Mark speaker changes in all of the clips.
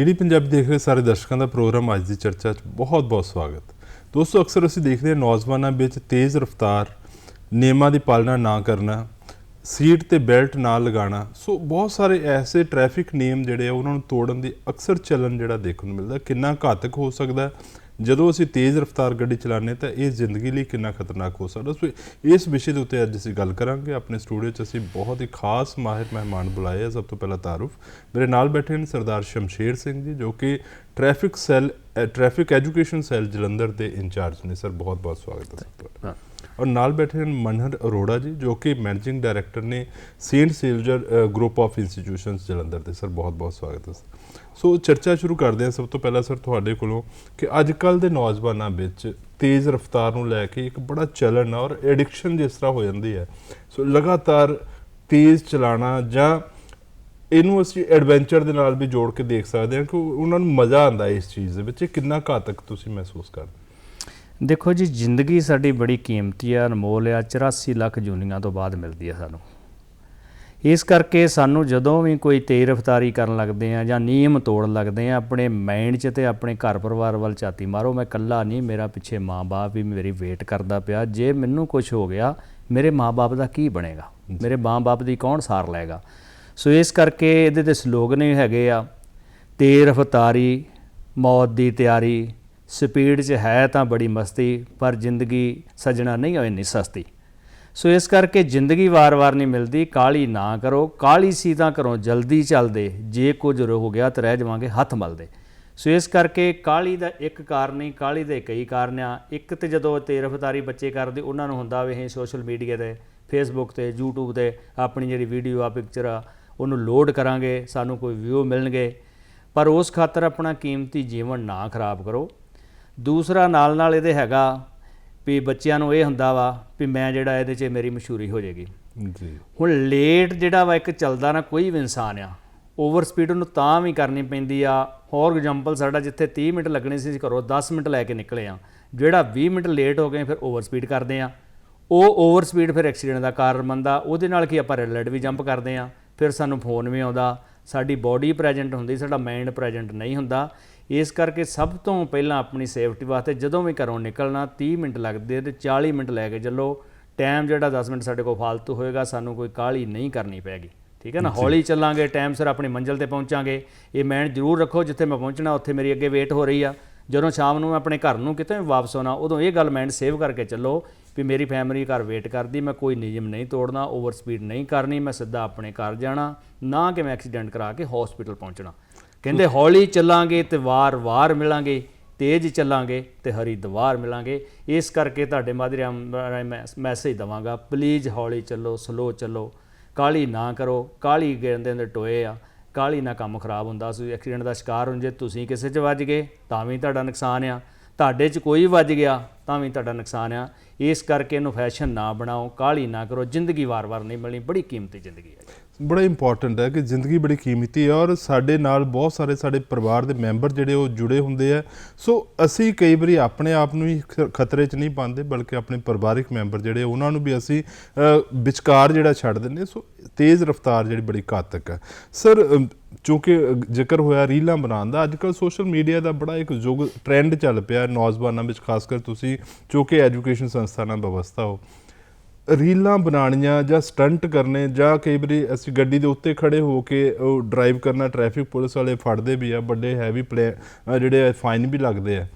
Speaker 1: DD Punjabi ਦੇਖ ਰਹੇ ਸਾਰੇ ਦਰਸ਼ਕਾਂ ਦਾ ਪ੍ਰੋਗਰਾਮ ਅੱਜ ਦੀ ਚਰਚਾ 'ਚ ਬਹੁਤ-ਬਹੁਤ ਸਵਾਗਤ। ਦੋਸਤੋ, ਅਕਸਰ ਅਸੀਂ ਦੇਖਦੇ ਹਾਂ ਨੌਜਵਾਨਾਂ ਵਿੱਚ ਤੇਜ਼ ਰਫ਼ਤਾਰ, ਨਿਯਮਾਂ ਦੀ ਪਾਲਣਾ ਨਾ ਕਰਨਾ, ਸੀਟ ਤੇ ਬੈਲਟ ਨਾ ਲਗਾਉਣਾ, ਸੋ ਬਹੁਤ ਸਾਰੇ ਐਸੇ ਟ੍ਰੈਫਿਕ ਨਿਯਮ ਜਿਹੜੇ ਆ, ਉਹਨਾਂ ਨੂੰ ਤੋੜਨ ਦੀ ਅਕਸਰ ਚੱਲਣ ਜਿਹੜਾ ਦੇਖਣ ਨੂੰ ਮਿਲਦਾ, ਕਿੰਨਾ ਘਾਤਕ ਹੋ ਸਕਦਾ ਜਦੋਂ ਅਸੀਂ ਤੇਜ਼ ਰਫ਼ਤਾਰ ਗੱਡੀ ਚਲਾਉਂਦੇ ਤਾਂ ਇਹ ਜ਼ਿੰਦਗੀ ਲਈ ਕਿੰਨਾ ਖਤਰਨਾਕ ਹੋ ਸਕਦਾ। ਸੋ ਇਸ ਵਿਸ਼ੇ ਦੇ ਉੱਤੇ ਅੱਜ ਅਸੀਂ ਗੱਲ ਕਰਾਂਗੇ। ਆਪਣੇ ਸਟੂਡੀਓ 'ਚ ਅਸੀਂ ਬਹੁਤ ਹੀ ਖਾਸ ਮਾਹਿਰ ਮਹਿਮਾਨ ਬੁਲਾਏ ਆ। ਸਭ ਤੋਂ ਪਹਿਲਾਂ ਤਾਰੂਫ। ਮੇਰੇ ਨਾਲ ਬੈਠੇ ਨੇ ਸਰਦਾਰ ਸ਼ਮਸ਼ੇਰ ਸਿੰਘ ਜੀ ਜੋ ਕਿ traffic cell traffic education cell Jalandhar ਦੇ ਇੰਚਾਰਜ ਨੇ। ਸਰ ਬਹੁਤ ਬਹੁਤ ਸਵਾਗਤ ਹੈ ਤੁਹਾਡਾ ਔਰ ਨਾਲ ਬੈਠੇ ਹਨ ਮਨਹਰ ਅਰੋੜਾ ਜੀ ਜੋ ਕਿ ਮੈਨੇਜਿੰਗ ਡਾਇਰੈਕਟਰ ਨੇ saint soldier group of institutions Jalandhar ਦੇ। ਸਰ ਬਹੁਤ ਬਹੁਤ ਸਵਾਗਤ ਹੈ ਸਰ। ਸੋ ਚਰਚਾ ਸ਼ੁਰੂ ਕਰਦੇ ਹਾਂ। ਸਭ ਤੋਂ ਪਹਿਲਾਂ ਸਰ ਤੁਹਾਡੇ ਕੋਲੋਂ ਕਿ ਅੱਜ ਕੱਲ ਦੇ ਨੌਜਵਾਨਾਂ ਵਿੱਚ ਤੇਜ਼ ਰਫ਼ਤਾਰ ਨੂੰ ਲੈ ਕੇ ਇੱਕ ਬੜਾ ਚਲਨ ਔਰ ਐਡਿਕਸ਼ਨ ਜਿਸ ਤਰ੍ਹਾਂ ਹੋ ਜਾਂਦੀ ਹੈ। ਸੋ ਲਗਾਤਾਰ ਤੇਜ਼ ਚਲਾਣਾ ਜਾਂ ਇਹਨੂੰ ਅਸੀਂ ਐਡਵੈਂਚਰ ਦੇ ਨਾਲ ਵੀ ਜੋੜ ਕੇ ਦੇਖ ਸਕਦੇ ਹਾਂ ਕਿ ਉਹਨਾਂ ਨੂੰ ਮਜ਼ਾ ਆਉਂਦਾ ਇਸ ਚੀਜ਼ ਦੇ ਵਿੱਚ। ਇਹ ਕਿੰਨਾ ਘਾਤਕ ਤੁਸੀਂ ਮਹਿਸੂਸ ਕਰਦੇ
Speaker 2: ਦੇਖੋ ਜੀ, ਜ਼ਿੰਦਗੀ ਸਾਡੀ ਬੜੀ ਕੀਮਤੀ ਆ, ਅਨਮੋਲ ਆ 84 ਲੱਖ ਜੂਨੀਆਂ ਤੋਂ ਬਾਅਦ ਮਿਲਦੀ ਆ ਸਾਨੂੰ। ਇਸ ਕਰਕੇ ਸਾਨੂੰ ਜਦੋਂ ਵੀ ਕੋਈ ਤੇਜ਼ ਰਫ਼ਤਾਰੀ ਕਰਨ ਲੱਗਦੇ ਆ ਜਾਂ ਨਿਯਮ ਤੋੜਨ ਲੱਗਦੇ ਆ, ਆਪਣੇ ਮਾਈਂਡ 'ਚ ਤੇ ਆਪਣੇ ਘਰ ਪਰਿਵਾਰ ਵੱਲ ਝਾਤੀ ਮਾਰੋ। ਮੈਂ ਇਕੱਲਾ ਨਹੀਂ, ਮੇਰਾ ਪਿੱਛੇ ਮਾਂ-ਬਾਪ ਵੀ ਮੇਰੀ ਵੇਟ ਕਰਦਾ ਪਿਆ। ਜੇ ਮੈਨੂੰ ਕੁਝ ਹੋ ਗਿਆ, ਮੇਰੇ ਮਾਂ-ਬਾਪ ਦਾ ਕੀ ਬਣੇਗਾ? ਮੇਰੇ ਮਾਂ-ਬਾਪ ਦੀ ਕੌਣ ਸਾਰ ਲਏਗਾ? ਸੋ ਇਸ ਕਰਕੇ ਇਹਦੇ ਤੇ ਸਲੋਗਨ ਹੀ ਹੈਗੇ ਆ, ਤੇਜ਼ ਰਫ਼ਤਾਰੀ, ਮੌਤ ਦੀ ਤਿਆਰੀ। ਸਪੀਡ 'ਚ ਹੈ ਤਾਂ ਬੜੀ ਮਸਤੀ, ਪਰ ਜ਼ਿੰਦਗੀ ਸਜਣਾ ਨਹੀਂ ਹੋਏ ਨਹੀਂ ਸਸਤੀ। ਸੋ ਇਸ ਕਰਕੇ ਜ਼ਿੰਦਗੀ ਵਾਰ-ਵਾਰ ਨਹੀਂ ਮਿਲਦੀ ਕਾਲੀ ਨਾ ਕਰੋ ਕਾਲੀ ਸੀ ਤਾਂ ਕਰੋ, ਜਲਦੀ ਚੱਲਦੇ, ਜੇ ਕੁਝ ਹੋ ਗਿਆ ਤਾਂ ਰਹਿ ਜਾਵਾਂਗੇ ਹੱਥ ਮਲਦੇ। ਸੋ ਇਸ ਕਰਕੇ ਕਾਲੀ ਦਾ ਇੱਕ ਕਾਰਨ ਨਹੀਂ ਕਾਲੀ ਦੇ ਕਈ ਕਾਰਨ ਆ। ਇੱਕ ਤੇ ਜਦੋਂ ਤੇਜ਼ ਰਫ਼ਤਾਰੀ ਬੱਚੇ ਕਰਦੇ, ਉਹਨਾਂ ਨੂੰ ਹੁੰਦਾ ਵੀ ਅਸੀਂ ਸੋਸ਼ਲ ਮੀਡੀਆ ਤੇ ਫੇਸਬੁੱਕ ਤੇ, YouTube ਤੇ ਆਪਣੀ ਜਿਹੜੀ ਵੀਡੀਓ ਆ ਪਿਕਚਰ ਆ, ਉਹਨੂੰ ਲੋਡ ਕਰਾਂਗੇ, ਸਾਨੂੰ ਕੋਈ ਵਿਊ ਮਿਲਣਗੇ। ਪਰ ਉਸ ਖਾਤਰ ਆਪਣਾ ਕੀਮਤੀ ਜੀਵਨ ਨਾ ਖਰਾਬ ਕਰੋ। ਦੂਸਰਾ ਨਾਲ ਨਾਲ ਇਹਦੇ ਹੈਗਾ ਵੀ ਬੱਚਿਆਂ ਨੂੰ ਇਹ ਹੁੰਦਾ ਵਾ ਵੀ ਮੈਂ ਜਿਹੜਾ ਇਹਦੇ 'ਚ ਮੇਰੀ ਮਸ਼ਹੂਰੀ ਹੋ ਜਾਏਗੀ।
Speaker 1: ਜੀ।
Speaker 2: ਹੁਣ ਲੇਟ ਜਿਹੜਾ ਵਾ ਇੱਕ ਚੱਲਦਾ ਨਾ ਕੋਈ ਵੀ ਇਨਸਾਨ ਆ ਓਵਰ ਸਪੀਡ ਨੂੰ ਤਾਂ ਵੀ ਕਰਨੀ ਪੈਂਦੀ ਆ। ਫੋਰ ਐਗਜ਼ਾਮਪਲ ਸਾਡਾ ਜਿੱਥੇ 30 ਮਿੰਟ ਲੱਗਣੇ ਸੀ ਅਸੀਂ ਘਰੋਂ 10 ਮਿੰਟ ਲੈ ਕੇ ਨਿਕਲੇ ਆ। ਜਿਹੜਾ 20 ਮਿੰਟ ਲੇਟ ਹੋ ਗਏ ਫਿਰ ਓਵਰ ਸਪੀਡ ਕਰਦੇ ਆ। ਉਹ ਓਵਰ ਸਪੀਡ ਫਿਰ ਐਕਸੀਡੈਂਟ ਦਾ ਕਾਰਨ ਬਣਦਾ। ਉਹਦੇ ਨਾਲ ਕੀ ਆਪਾਂ ਰੈਡ ਲਾਈਟ ਵੀ ਜੰਪ ਕਰਦੇ ਆ। ਫਿਰ ਸਾਨੂੰ ਫੋਨ ਵੀ ਆਉਂਦਾ। ਸਾਡੀ ਬਾਡੀ ਪ੍ਰੈਜ਼ੈਂਟ ਹੁੰਦੀ ਸਾਡਾ ਮਾਈਂਡ ਪ੍ਰੈਜ਼ੈਂਟ ਨਹੀਂ ਹੁੰਦਾ। ਇਸ ਕਰਕੇ ਸਭ ਤੋਂ ਪਹਿਲਾਂ ਆਪਣੀ ਸੇਫਟੀ ਵਾਸਤੇ ਜਦੋਂ ਵੀ ਘਰੋਂ ਨਿਕਲਣਾ 30 ਮਿੰਟ ਲੱਗਦੇ ਤੇ 40 ਮਿੰਟ ਲੈ ਕੇ ਚੱਲੋ। ਟਾਈਮ ਜਿਹੜਾ 10 ਮਿੰਟ ਸਾਡੇ ਕੋਲ ਫालतू ਹੋਏਗਾ ਸਾਨੂੰ ਕੋਈ ਕਾਹਲੀ ਨਹੀਂ ਕਰਨੀ ਪੈਗੀ। ਠੀਕ ਹੈ ਨਾ? ਹੌਲੀ ਚੱਲਾਂਗੇ ਟਾਈਮ ਸਿਰ ਆਪਣੀ ਮੰਜ਼ਿਲ ਤੇ ਪਹੁੰਚਾਂਗੇ। ਇਹ ਮੈਨ ਜ਼ਰੂਰ ਰੱਖੋ ਜਿੱਥੇ ਮੈਂ ਪਹੁੰਚਣਾ ਉੱਥੇ ਮੇਰੀ ਅੱਗੇ ਵੇਟ ਹੋ ਰਹੀ ਆ। ਜਦੋਂ ਸ਼ਾਮ ਨੂੰ ਮੈਂ ਆਪਣੇ ਘਰ ਨੂੰ ਕਿਤੇ ਵੀ ਵਾਪਸ ਆਉਣਾ ਉਦੋਂ ਇਹ ਗੱਲ ਮਾਈਂਡ ਸੇਵ ਕਰਕੇ ਚੱਲੋ ਵੀ ਮੇਰੀ ਫੈਮਿਲੀ ਘਰ ਵੇਟ ਕਰਦੀ ਮੈਂ ਕੋਈ ਨਿਯਮ ਨਹੀਂ ਤੋੜਨਾ ਓਵਰ ਸਪੀਡ ਨਹੀਂ ਕਰਨੀ ਮੈਂ ਸਿੱਧਾ ਆਪਣੇ ਘਰ ਜਾਣਾ ਨਾ ਕਿ ਮੈਂ ਐਕਸੀਡੈਂਟ ਕਰਾ ਕੇ ਹਸਪੀਟਲ ਪਹੁੰਚਣਾ। ਕਹਿੰਦੇ ਹੌਲੀ ਚੱਲਾਂਗੇ ਤੇ ਵਾਰ-ਵਾਰ ਮਿਲਾਂਗੇ, ਤੇਜ਼ ਚੱਲਾਂਗੇ ਤੇ ਹਰੀ ਦਵਾਰ ਮਿਲਾਂਗੇ। ਇਸ ਕਰਕੇ ਤੁਹਾਡੇ ਮਾਧਿਅਮ ਮੈਂ ਮੈਸੇਜ ਦਵਾਂਗਾ ਪਲੀਜ਼ ਹੌਲੀ ਚੱਲੋ ਸਲੋ ਚੱਲੋ ਕਾਲੀ ਨਾ ਕਰੋ ਕਾਲੀ ਕਹਿੰਦੇ ਨੇ ਟੋਏ ਆ ਕਾਲੀ ਨਾ ਕੰਮ ਖਰਾਬ ਹੁੰਦਾ ਸੀ ਐਕਸੀਡੈਂਟ ਦਾ ਸ਼ਿਕਾਰ ਹੋ ਜੇ ਤੁਸੀਂ ਕਿਸੇ 'ਚ ਵੱਜ ਗਏ, ਤਾਂ ਵੀ ਤੁਹਾਡਾ ਨੁਕਸਾਨ ਆ। ਤੁਹਾਡੇ 'ਚ ਕੋਈ ਵੱਜ ਗਿਆ, ਤਾਂ ਵੀ ਤੁਹਾਡਾ ਨੁਕਸਾਨ ਆ। ਇਸ ਕਰਕੇ ਇਹਨੂੰ ਫੈਸ਼ਨ ਨਾ ਬਣਾਓ ਕਾਲੀ ਨਾ ਕਰੋ, ਜ਼ਿੰਦਗੀ ਵਾਰ-ਵਾਰ ਨਹੀਂ ਮਿਲਣੀ, ਬੜੀ ਕੀਮਤੀ ਜ਼ਿੰਦਗੀ ਹੈ
Speaker 1: ਬੜਾ ਇੰਪੋਰਟੈਂਟ ਹੈ ਕਿ ਜ਼ਿੰਦਗੀ ਬੜੀ ਕੀਮਤੀ ਹੈ ਔਰ ਸਾਡੇ ਨਾਲ ਬਹੁਤ ਸਾਰੇ ਸਾਡੇ ਪਰਿਵਾਰ ਦੇ ਮੈਂਬਰ ਜਿਹੜੇ ਉਹ ਜੁੜੇ ਹੁੰਦੇ ਆ। ਸੋ ਅਸੀਂ ਕਈ ਵਾਰੀ ਆਪਣੇ ਆਪ ਨੂੰ ਹੀ ਖਤਰੇ 'ਚ ਨਹੀਂ ਪਾਉਂਦੇ ਬਲਕਿ ਆਪਣੇ ਪਰਿਵਾਰਿਕ ਮੈਂਬਰ ਜਿਹੜੇ ਉਹਨਾਂ ਨੂੰ ਵੀ ਅਸੀਂ ਵਿਚਕਾਰ ਜਿਹੜਾ ਛੱਡ ਦਿੰਦੇ ਸੋ ਤੇਜ਼ ਰਫ਼ਤਾਰ ਜਿਹੜੀ ਬੜੀ ਘਾਤਕ ਹੈ। ਸਰ ਅ, ਜ਼ਿਕਰ ਹੋਇਆ ਰੀਲਾਂ ਬਣਾਉਣ ਦਾ ਅੱਜਕੱਲ ਸੋਸ਼ਲ ਮੀਡੀਆ ਦਾ ਬੜਾ ਇੱਕ ਯੁੱਗ ਟ੍ਰੈਂਡ ਚੱਲ ਪਿਆ ਨੌਜਵਾਨਾਂ ਵਿੱਚ ਖਾਸ ਕਰ ਤੁਸੀਂ ਚੂੰਕਿ ਐਜੂਕੇਸ਼ਨ ਸੰਸਥਾ ਨਾਲ ਵਿਵਸਥਾ ਹੋ। ਰੀਲਾਂ ਬਣਾਉਣੀਆਂ ਜਾਂ ਸਟੰਟ ਕਰਨੇ ਜਾਂ ਕਈ ਵਾਰੀ ਅਸੀਂ ਗੱਡੀ ਦੇ ਉੱਤੇ ਖੜੇ ਹੋ ਕੇ ਉਹ ਡਰਾਈਵ ਕਰਨਾ ਟ੍ਰੈਫਿਕ ਪੁਲਿਸ ਵਾਲੇ ਫੜਦੇ ਵੀ ਆ ਵੱਡੇ ਹੈਵੀ ਪਲੇ ਅ, ਜਿਹੜੇ ਫਾਈਨ ਵੀ ਲੱਗਦੇ ਆ।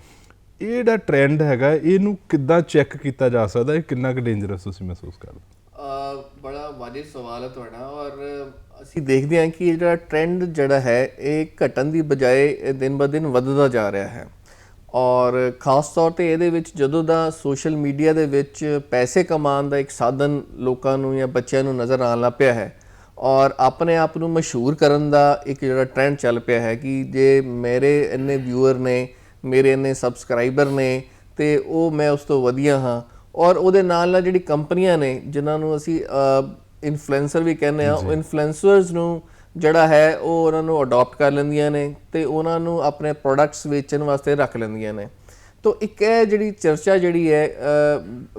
Speaker 1: ਇਹ ਜਿਹੜਾ ਟ੍ਰੈਂਡ ਹੈਗਾ ਇਹਨੂੰ ਕਿੱਦਾਂ ਚੈੱਕ ਕੀਤਾ ਜਾ ਸਕਦਾ ਇਹ ਕਿੰਨਾ ਕੁ ਡੇਂਜਰਸ ਤੁਸੀਂ ਮਹਿਸੂਸ ਕਰਦੇ
Speaker 3: ਬੜਾ ਵਾਜਿਬ ਸਵਾਲ ਹੈ ਤੁਹਾਡਾ ਔਰ ਅਸੀਂ ਦੇਖਦੇ ਹਾਂ ਕਿ ਇਹ ਜਿਹੜਾ ਟ੍ਰੈਂਡ ਜਿਹੜਾ ਹੈ ਇਹ ਘਟਣ ਦੀ ਬਜਾਏ ਦਿਨ ਬ ਦਿਨ ਵੱਧਦਾ ਜਾ ਰਿਹਾ ਹੈ। ਔਰ ਖਾਸ ਤੌਰ ਤੇ ਇਹਦੇ ਵਿੱਚ ਜਦੋਂ ਦਾ ਸੋਸ਼ਲ ਮੀਡੀਆ ਦੇ ਵਿੱਚ ਪੈਸੇ ਕਮਾਉਣ ਦਾ ਇੱਕ ਸਾਧਨ ਲੋਕਾਂ ਨੂੰ ਜਾਂ ਬੱਚਿਆਂ ਨੂੰ ਨਜ਼ਰ ਆਉਣ ਲੱਗ ਪਿਆ ਹੈ ਔਰ ਆਪਣੇ ਆਪ ਨੂੰ ਮਸ਼ਹੂਰ ਕਰਨ ਦਾ ਇੱਕ ਜਿਹੜਾ ਟ੍ਰੈਂਡ ਚੱਲ ਪਿਆ ਹੈ ਕਿ ਜੇ ਮੇਰੇ ਇੰਨੇ ਵਿਊਅਰ ਨੇ ਮੇਰੇ ਇੰਨੇ ਸਬਸਕ੍ਰਾਈਬਰ ਨੇ ਤੇ ਉਹ ਮੈਂ ਉਸ ਤੋਂ ਵਧੀਆ ਹਾਂ ਔਰ ਉਹਦੇ ਨਾਲ ਨਾਲ ਜਿਹੜੀ ਕੰਪਨੀਆਂ ਨੇ ਜਿਨ੍ਹਾਂ ਨੂੰ ਅਸੀਂ ਇਨਫਲੂਐਂਸਰ ਵੀ ਕਹਿੰਦੇ ਆ ਉਹ ਇਨਫਲੂਐਂਸਰਸ ਨੂੰ ਜਿਹੜਾ ਹੈ, ਉਹ ਉਹਨਾਂ ਨੂੰ ਅਡਾਪਟ ਕਰ ਲੈਂਦੀਆਂ ਨੇ ਤੇ ਉਹਨਾਂ ਨੂੰ ਆਪਣੇ ਪ੍ਰੋਡਕਟਸ ਵੇਚਣ ਵਾਸਤੇ ਰੱਖ ਲੈਂਦੀਆਂ ਨੇ। ਤੋ ਇੱਕ ਇਹ ਜਿਹੜੀ ਚਰਚਾ ਜਿਹੜੀ ਹੈ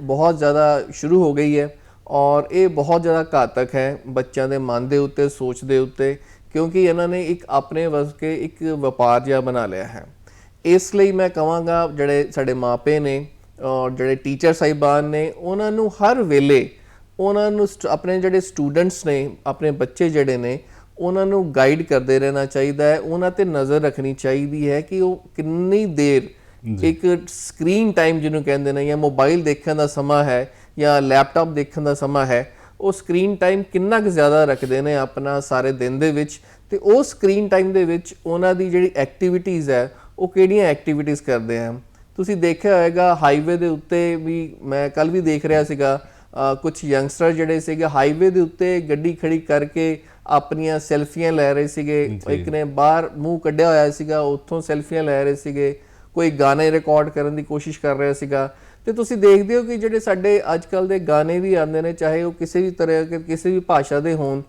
Speaker 3: ਬਹੁਤ ਜ਼ਿਆਦਾ ਸ਼ੁਰੂ ਹੋ ਗਈ ਹੈ ਔਰ ਇਹ ਬਹੁਤ ਜ਼ਿਆਦਾ ਘਾਤਕ ਹੈ ਬੱਚਿਆਂ ਦੇ ਮਨ ਦੇ ਉੱਤੇ, ਸੋਚ ਦੇ ਉੱਤੇ, ਕਿਉਂਕਿ ਇਹਨਾਂ ਨੇ ਇੱਕ ਆਪਣੇ ਵਸ ਕੇ ਇੱਕ ਵਪਾਰ ਜਿਹਾ ਬਣਾ ਲਿਆ ਹੈ। ਇਸ ਲਈ ਮੈਂ ਕਹਾਂਗਾ ਜਿਹੜੇ ਸਾਡੇ ਮਾਪੇ ਨੇ ਔਰ ਜਿਹੜੇ ਟੀਚਰ ਸਾਹਿਬਾਨ ਨੇ, ਉਹਨਾਂ ਨੂੰ ਹਰ ਵੇਲੇ ਉਹਨਾਂ ਨੂੰ ਸਟ- ਆਪਣੇ ਜਿਹੜੇ ਸਟੂਡੈਂਟਸ ਨੇ, ਆਪਣੇ ਬੱਚੇ ਜਿਹੜੇ ਨੇ ਉਹਨਾਂ ਨੂੰ ਗਾਈਡ ਕਰਦੇ ਰਹਿਣਾ ਚਾਹੀਦਾ ਹੈ ਉਹਨਾਂ ਤੇ ਨਜ਼ਰ ਰੱਖਣੀ ਚਾਹੀਦੀ ਹੈ ਕਿ ਉਹ ਕਿੰਨੀ ਦੇਰ ਇੱਕ ਸਕਰੀਨ ਟਾਈਮ ਜਿਹਨੂੰ ਕਹਿੰਦੇ ਨੇ ਜਾਂ ਮੋਬਾਈਲ ਦੇਖਣ ਦਾ ਸਮਾਂ ਹੈ ਜਾਂ ਲੈਪਟਾਪ ਦੇਖਣ ਦਾ ਸਮਾਂ ਹੈ ਉਹ ਸਕਰੀਨ ਟਾਈਮ ਕਿੰਨਾ ਕੁ ਜ਼ਿਆਦਾ ਰੱਖਦੇ ਨੇ ਆਪਣਾ ਸਾਰੇ ਦਿਨ ਦੇ ਵਿੱਚ ਤੇ ਉਹ ਸਕਰੀਨ ਟਾਈਮ ਦੇ ਵਿੱਚ ਉਹਨਾਂ ਦੀ ਜਿਹੜੀ ਐਕਟੀਵਿਟੀਜ਼ ਹੈ ਉਹ ਕਿਹੜੀਆਂ ਐਕਟੀਵਿਟੀਜ਼ ਕਰਦੇ ਆ ਤੁਸੀਂ ਦੇਖਿਆ ਹੋਵੇਗਾ ਹਾਈਵੇ ਦੇ ਉੱਤੇ ਵੀ ਮੈਂ ਕੱਲ ਵੀ ਦੇਖ ਰਿਹਾ ਸੀਗਾ ਕੁਝ ਯੰਗਸਟਰ ਜਿਹੜੇ ਸੀਗੇ ਹਾਈਵੇ ਦੇ ਉੱਤੇ ਗੱਡੀ ਖੜੀ ਕਰਕੇ ਆਪਣੀਆਂ ਸੈਲਫੀਆਂ ਲੈ ਰਹੇ ਸੀਗੇ। ਇੱਕ ਨੇ ਬਾਹਰ ਮੂੰਹ ਕੱਢਿਆ ਹੋਇਆ ਸੀਗਾ ਉੱਥੋਂ ਸੈਲਫੀਆਂ ਲੈ ਰਹੇ ਸੀਗੇ। ਕੋਈ ਗਾਣੇ ਰਿਕਾਰਡ ਕਰਨ ਦੀ ਕੋਸ਼ਿਸ਼ ਕਰ ਰਿਹਾ ਸੀਗਾ। ਤੇ ਤੁਸੀਂ ਦੇਖਦੇ ਹੋ ਕਿ ਜਿਹੜੇ ਸਾਡੇ ਅੱਜ ਕੱਲ ਦੇ ਗਾਣੇ ਵੀ ਆਉਂਦੇ ਨੇ ਚਾਹੇ ਉਹ ਕਿਸੇ ਵੀ ਤਰ੍ਹਾਂ ਦੇ ਕਿਸੇ ਵੀ ਭਾਸ਼ਾ ਦੇ ਹੋਣ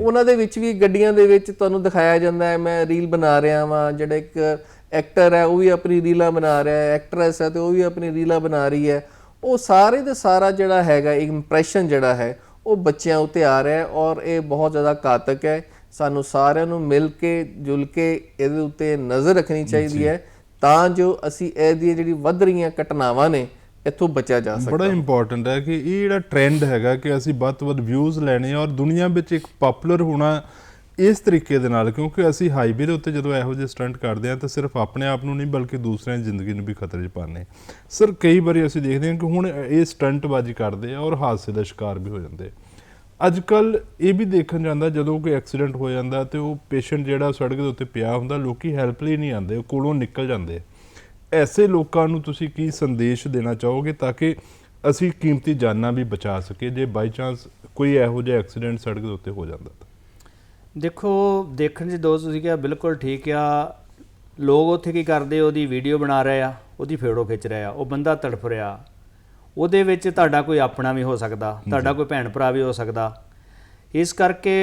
Speaker 3: ਉਹਨਾਂ ਦੇ ਵਿੱਚ ਵੀ ਗੱਡੀਆਂ ਦੇ ਵਿੱਚ ਤੁਹਾਨੂੰ ਦਿਖਾਇਆ ਜਾਂਦਾ ਹੈ ਮੈਂ ਰੀਲ ਬਣਾ ਰਿਹਾ ਵਾਂ ਜਿਹੜਾ ਇੱਕ ਐਕਟਰ ਹੈ ਉਹ ਵੀ ਆਪਣੀ ਰੀਲਾਂ ਬਣਾ ਰਿਹਾ ਹੈ ਐਕਟਰੈਸ ਹੈ ਤੇ ਉਹ ਵੀ ਆਪਣੀ ਰੀਲਾਂ ਬਣਾ ਰਹੀ ਹੈ। ਉਹ ਸਾਰੇ ਦੇ ਸਾਰਾ ਜਿਹੜਾ ਹੈਗਾ ਇੰਪ੍ਰੈਸ਼ਨ ਜਿਹੜਾ ਹੈ ਉਹ ਬੱਚਿਆਂ ਉੱਤੇ ਆ ਰਿਹਾ ਹੈ ਔਰ ਇਹ ਬਹੁਤ ਜ਼ਿਆਦਾ ਘਾਤਕ ਹੈ। ਸਾਨੂੰ ਸਾਰਿਆਂ ਨੂੰ ਮਿਲ ਕੇ ਜੁਲ ਕੇ ਇਹਦੇ ਉੱਤੇ ਨਜ਼ਰ ਰੱਖਣੀ ਚਾਹੀਦੀ ਹੈ ਤਾਂ ਜੋ ਅਸੀਂ ਇਹਦੀ ਜਿਹੜੀ ਵੱਧ ਰਹੀਆਂ ਘਟਨਾਵਾਂ ਨੇ ਇੱਥੋਂ ਬਚਿਆ ਜਾ ਸਕੇ
Speaker 1: ਬੜਾ ਇੰਪੋਰਟੈਂਟ ਹੈ ਕਿ ਇਹ ਜਿਹੜਾ ਟ੍ਰੈਂਡ ਹੈਗਾ ਕਿ ਅਸੀਂ ਵੱਧ ਤੋਂ ਵੱਧ ਵਿਊਜ਼ ਲੈਣੇ ਔਰ ਦੁਨੀਆ ਵਿੱਚ ਇੱਕ ਪਪੂਲਰ ਹੋਣਾ ਇਸ ਤਰੀਕੇ ਦੇ ਨਾਲ, ਕਿਉਂਕਿ ਅਸੀਂ ਹਾਈਵੇ ਦੇ ਉੱਤੇ ਜਦੋਂ ਇਹੋ ਜਿਹੇ ਸਟੰਟ ਕਰਦੇ ਆ ਤਾਂ ਸਿਰਫ ਆਪਣੇ ਆਪ ਨੂੰ ਨਹੀਂ, ਬਲਕਿ ਦੂਸਰਿਆਂ ਦੀ ਜ਼ਿੰਦਗੀ ਨੂੰ ਵੀ ਖਤਰੇ 'ਚ ਪਾਉਂਦੇ ਸਰ ਕਈ ਵਾਰੀ ਅਸੀਂ ਦੇਖਦੇ ਹਾਂ ਕਿ ਹੁਣ ਇਹ ਸਟੰਟਬਾਜ਼ੀ ਕਰਦੇ ਆ ਔਰ ਹਾਦਸੇ ਦਾ ਸ਼ਿਕਾਰ ਵੀ ਹੋ ਜਾਂਦੇ ਅੱਜ ਕੱਲ ਇਹ ਵੀ ਦੇਖਣ ਜਾਂਦਾ, ਜਦੋਂ ਕੋਈ ਐਕਸੀਡੈਂਟ ਹੋ ਜਾਂਦਾ ਤੇ ਉਹ ਪੇਸ਼ੈਂਟ ਜਿਹੜਾ ਸੜਕ ਦੇ ਉੱਤੇ ਪਿਆ ਹੁੰਦਾ, ਲੋਕੀ ਹੈਲਪ ਲਈ ਨਹੀਂ ਆਉਂਦੇ, ਉਹ ਕੋਲੋਂ ਨਿਕਲ ਜਾਂਦੇ ਐਸੇ ਲੋਕਾਂ ਨੂੰ ਤੁਸੀਂ ਕੀ ਸੰਦੇਸ਼ ਦੇਣਾ ਚਾਹੋਗੇ ਤਾਂ ਕਿ ਅਸੀਂ ਕੀਮਤੀ ਜਾਨਾਂ ਵੀ ਬਚਾ ਸਕੀਏ, ਜੇ ਬਾਈ ਚਾਂਸ ਕੋਈ ਇਹੋ ਜਿਹਾ ਐਕਸੀਡੈਂਟ ਸੜਕ ਦੇ ਉੱਤੇ ਹੋ ਜਾਂਦਾ ਤਾਂ?
Speaker 2: ਦੇਖੋ ਦੇਖਣ 'ਚ ਦੋਸਤ ਤੁਸੀਂ ਕਿਹਾ ਬਿਲਕੁਲ ਠੀਕ ਆ। ਲੋਕ ਉੱਥੇ ਕੀ ਕਰਦੇ ਉਹਦੀ ਵੀਡੀਓ ਬਣਾ ਰਹੇ ਆ ਉਹਦੀ ਫੋਟੋ ਖਿੱਚ ਰਹੇ ਆ ਉਹ ਬੰਦਾ ਤੜਫ ਰਿਹਾ। ਉਹਦੇ ਵਿੱਚ ਤੁਹਾਡਾ ਕੋਈ ਆਪਣਾ ਵੀ ਹੋ ਸਕਦਾ ਤੁਹਾਡਾ ਕੋਈ ਭੈਣ ਭਰਾ ਵੀ ਹੋ ਸਕਦਾ। ਇਸ ਕਰਕੇ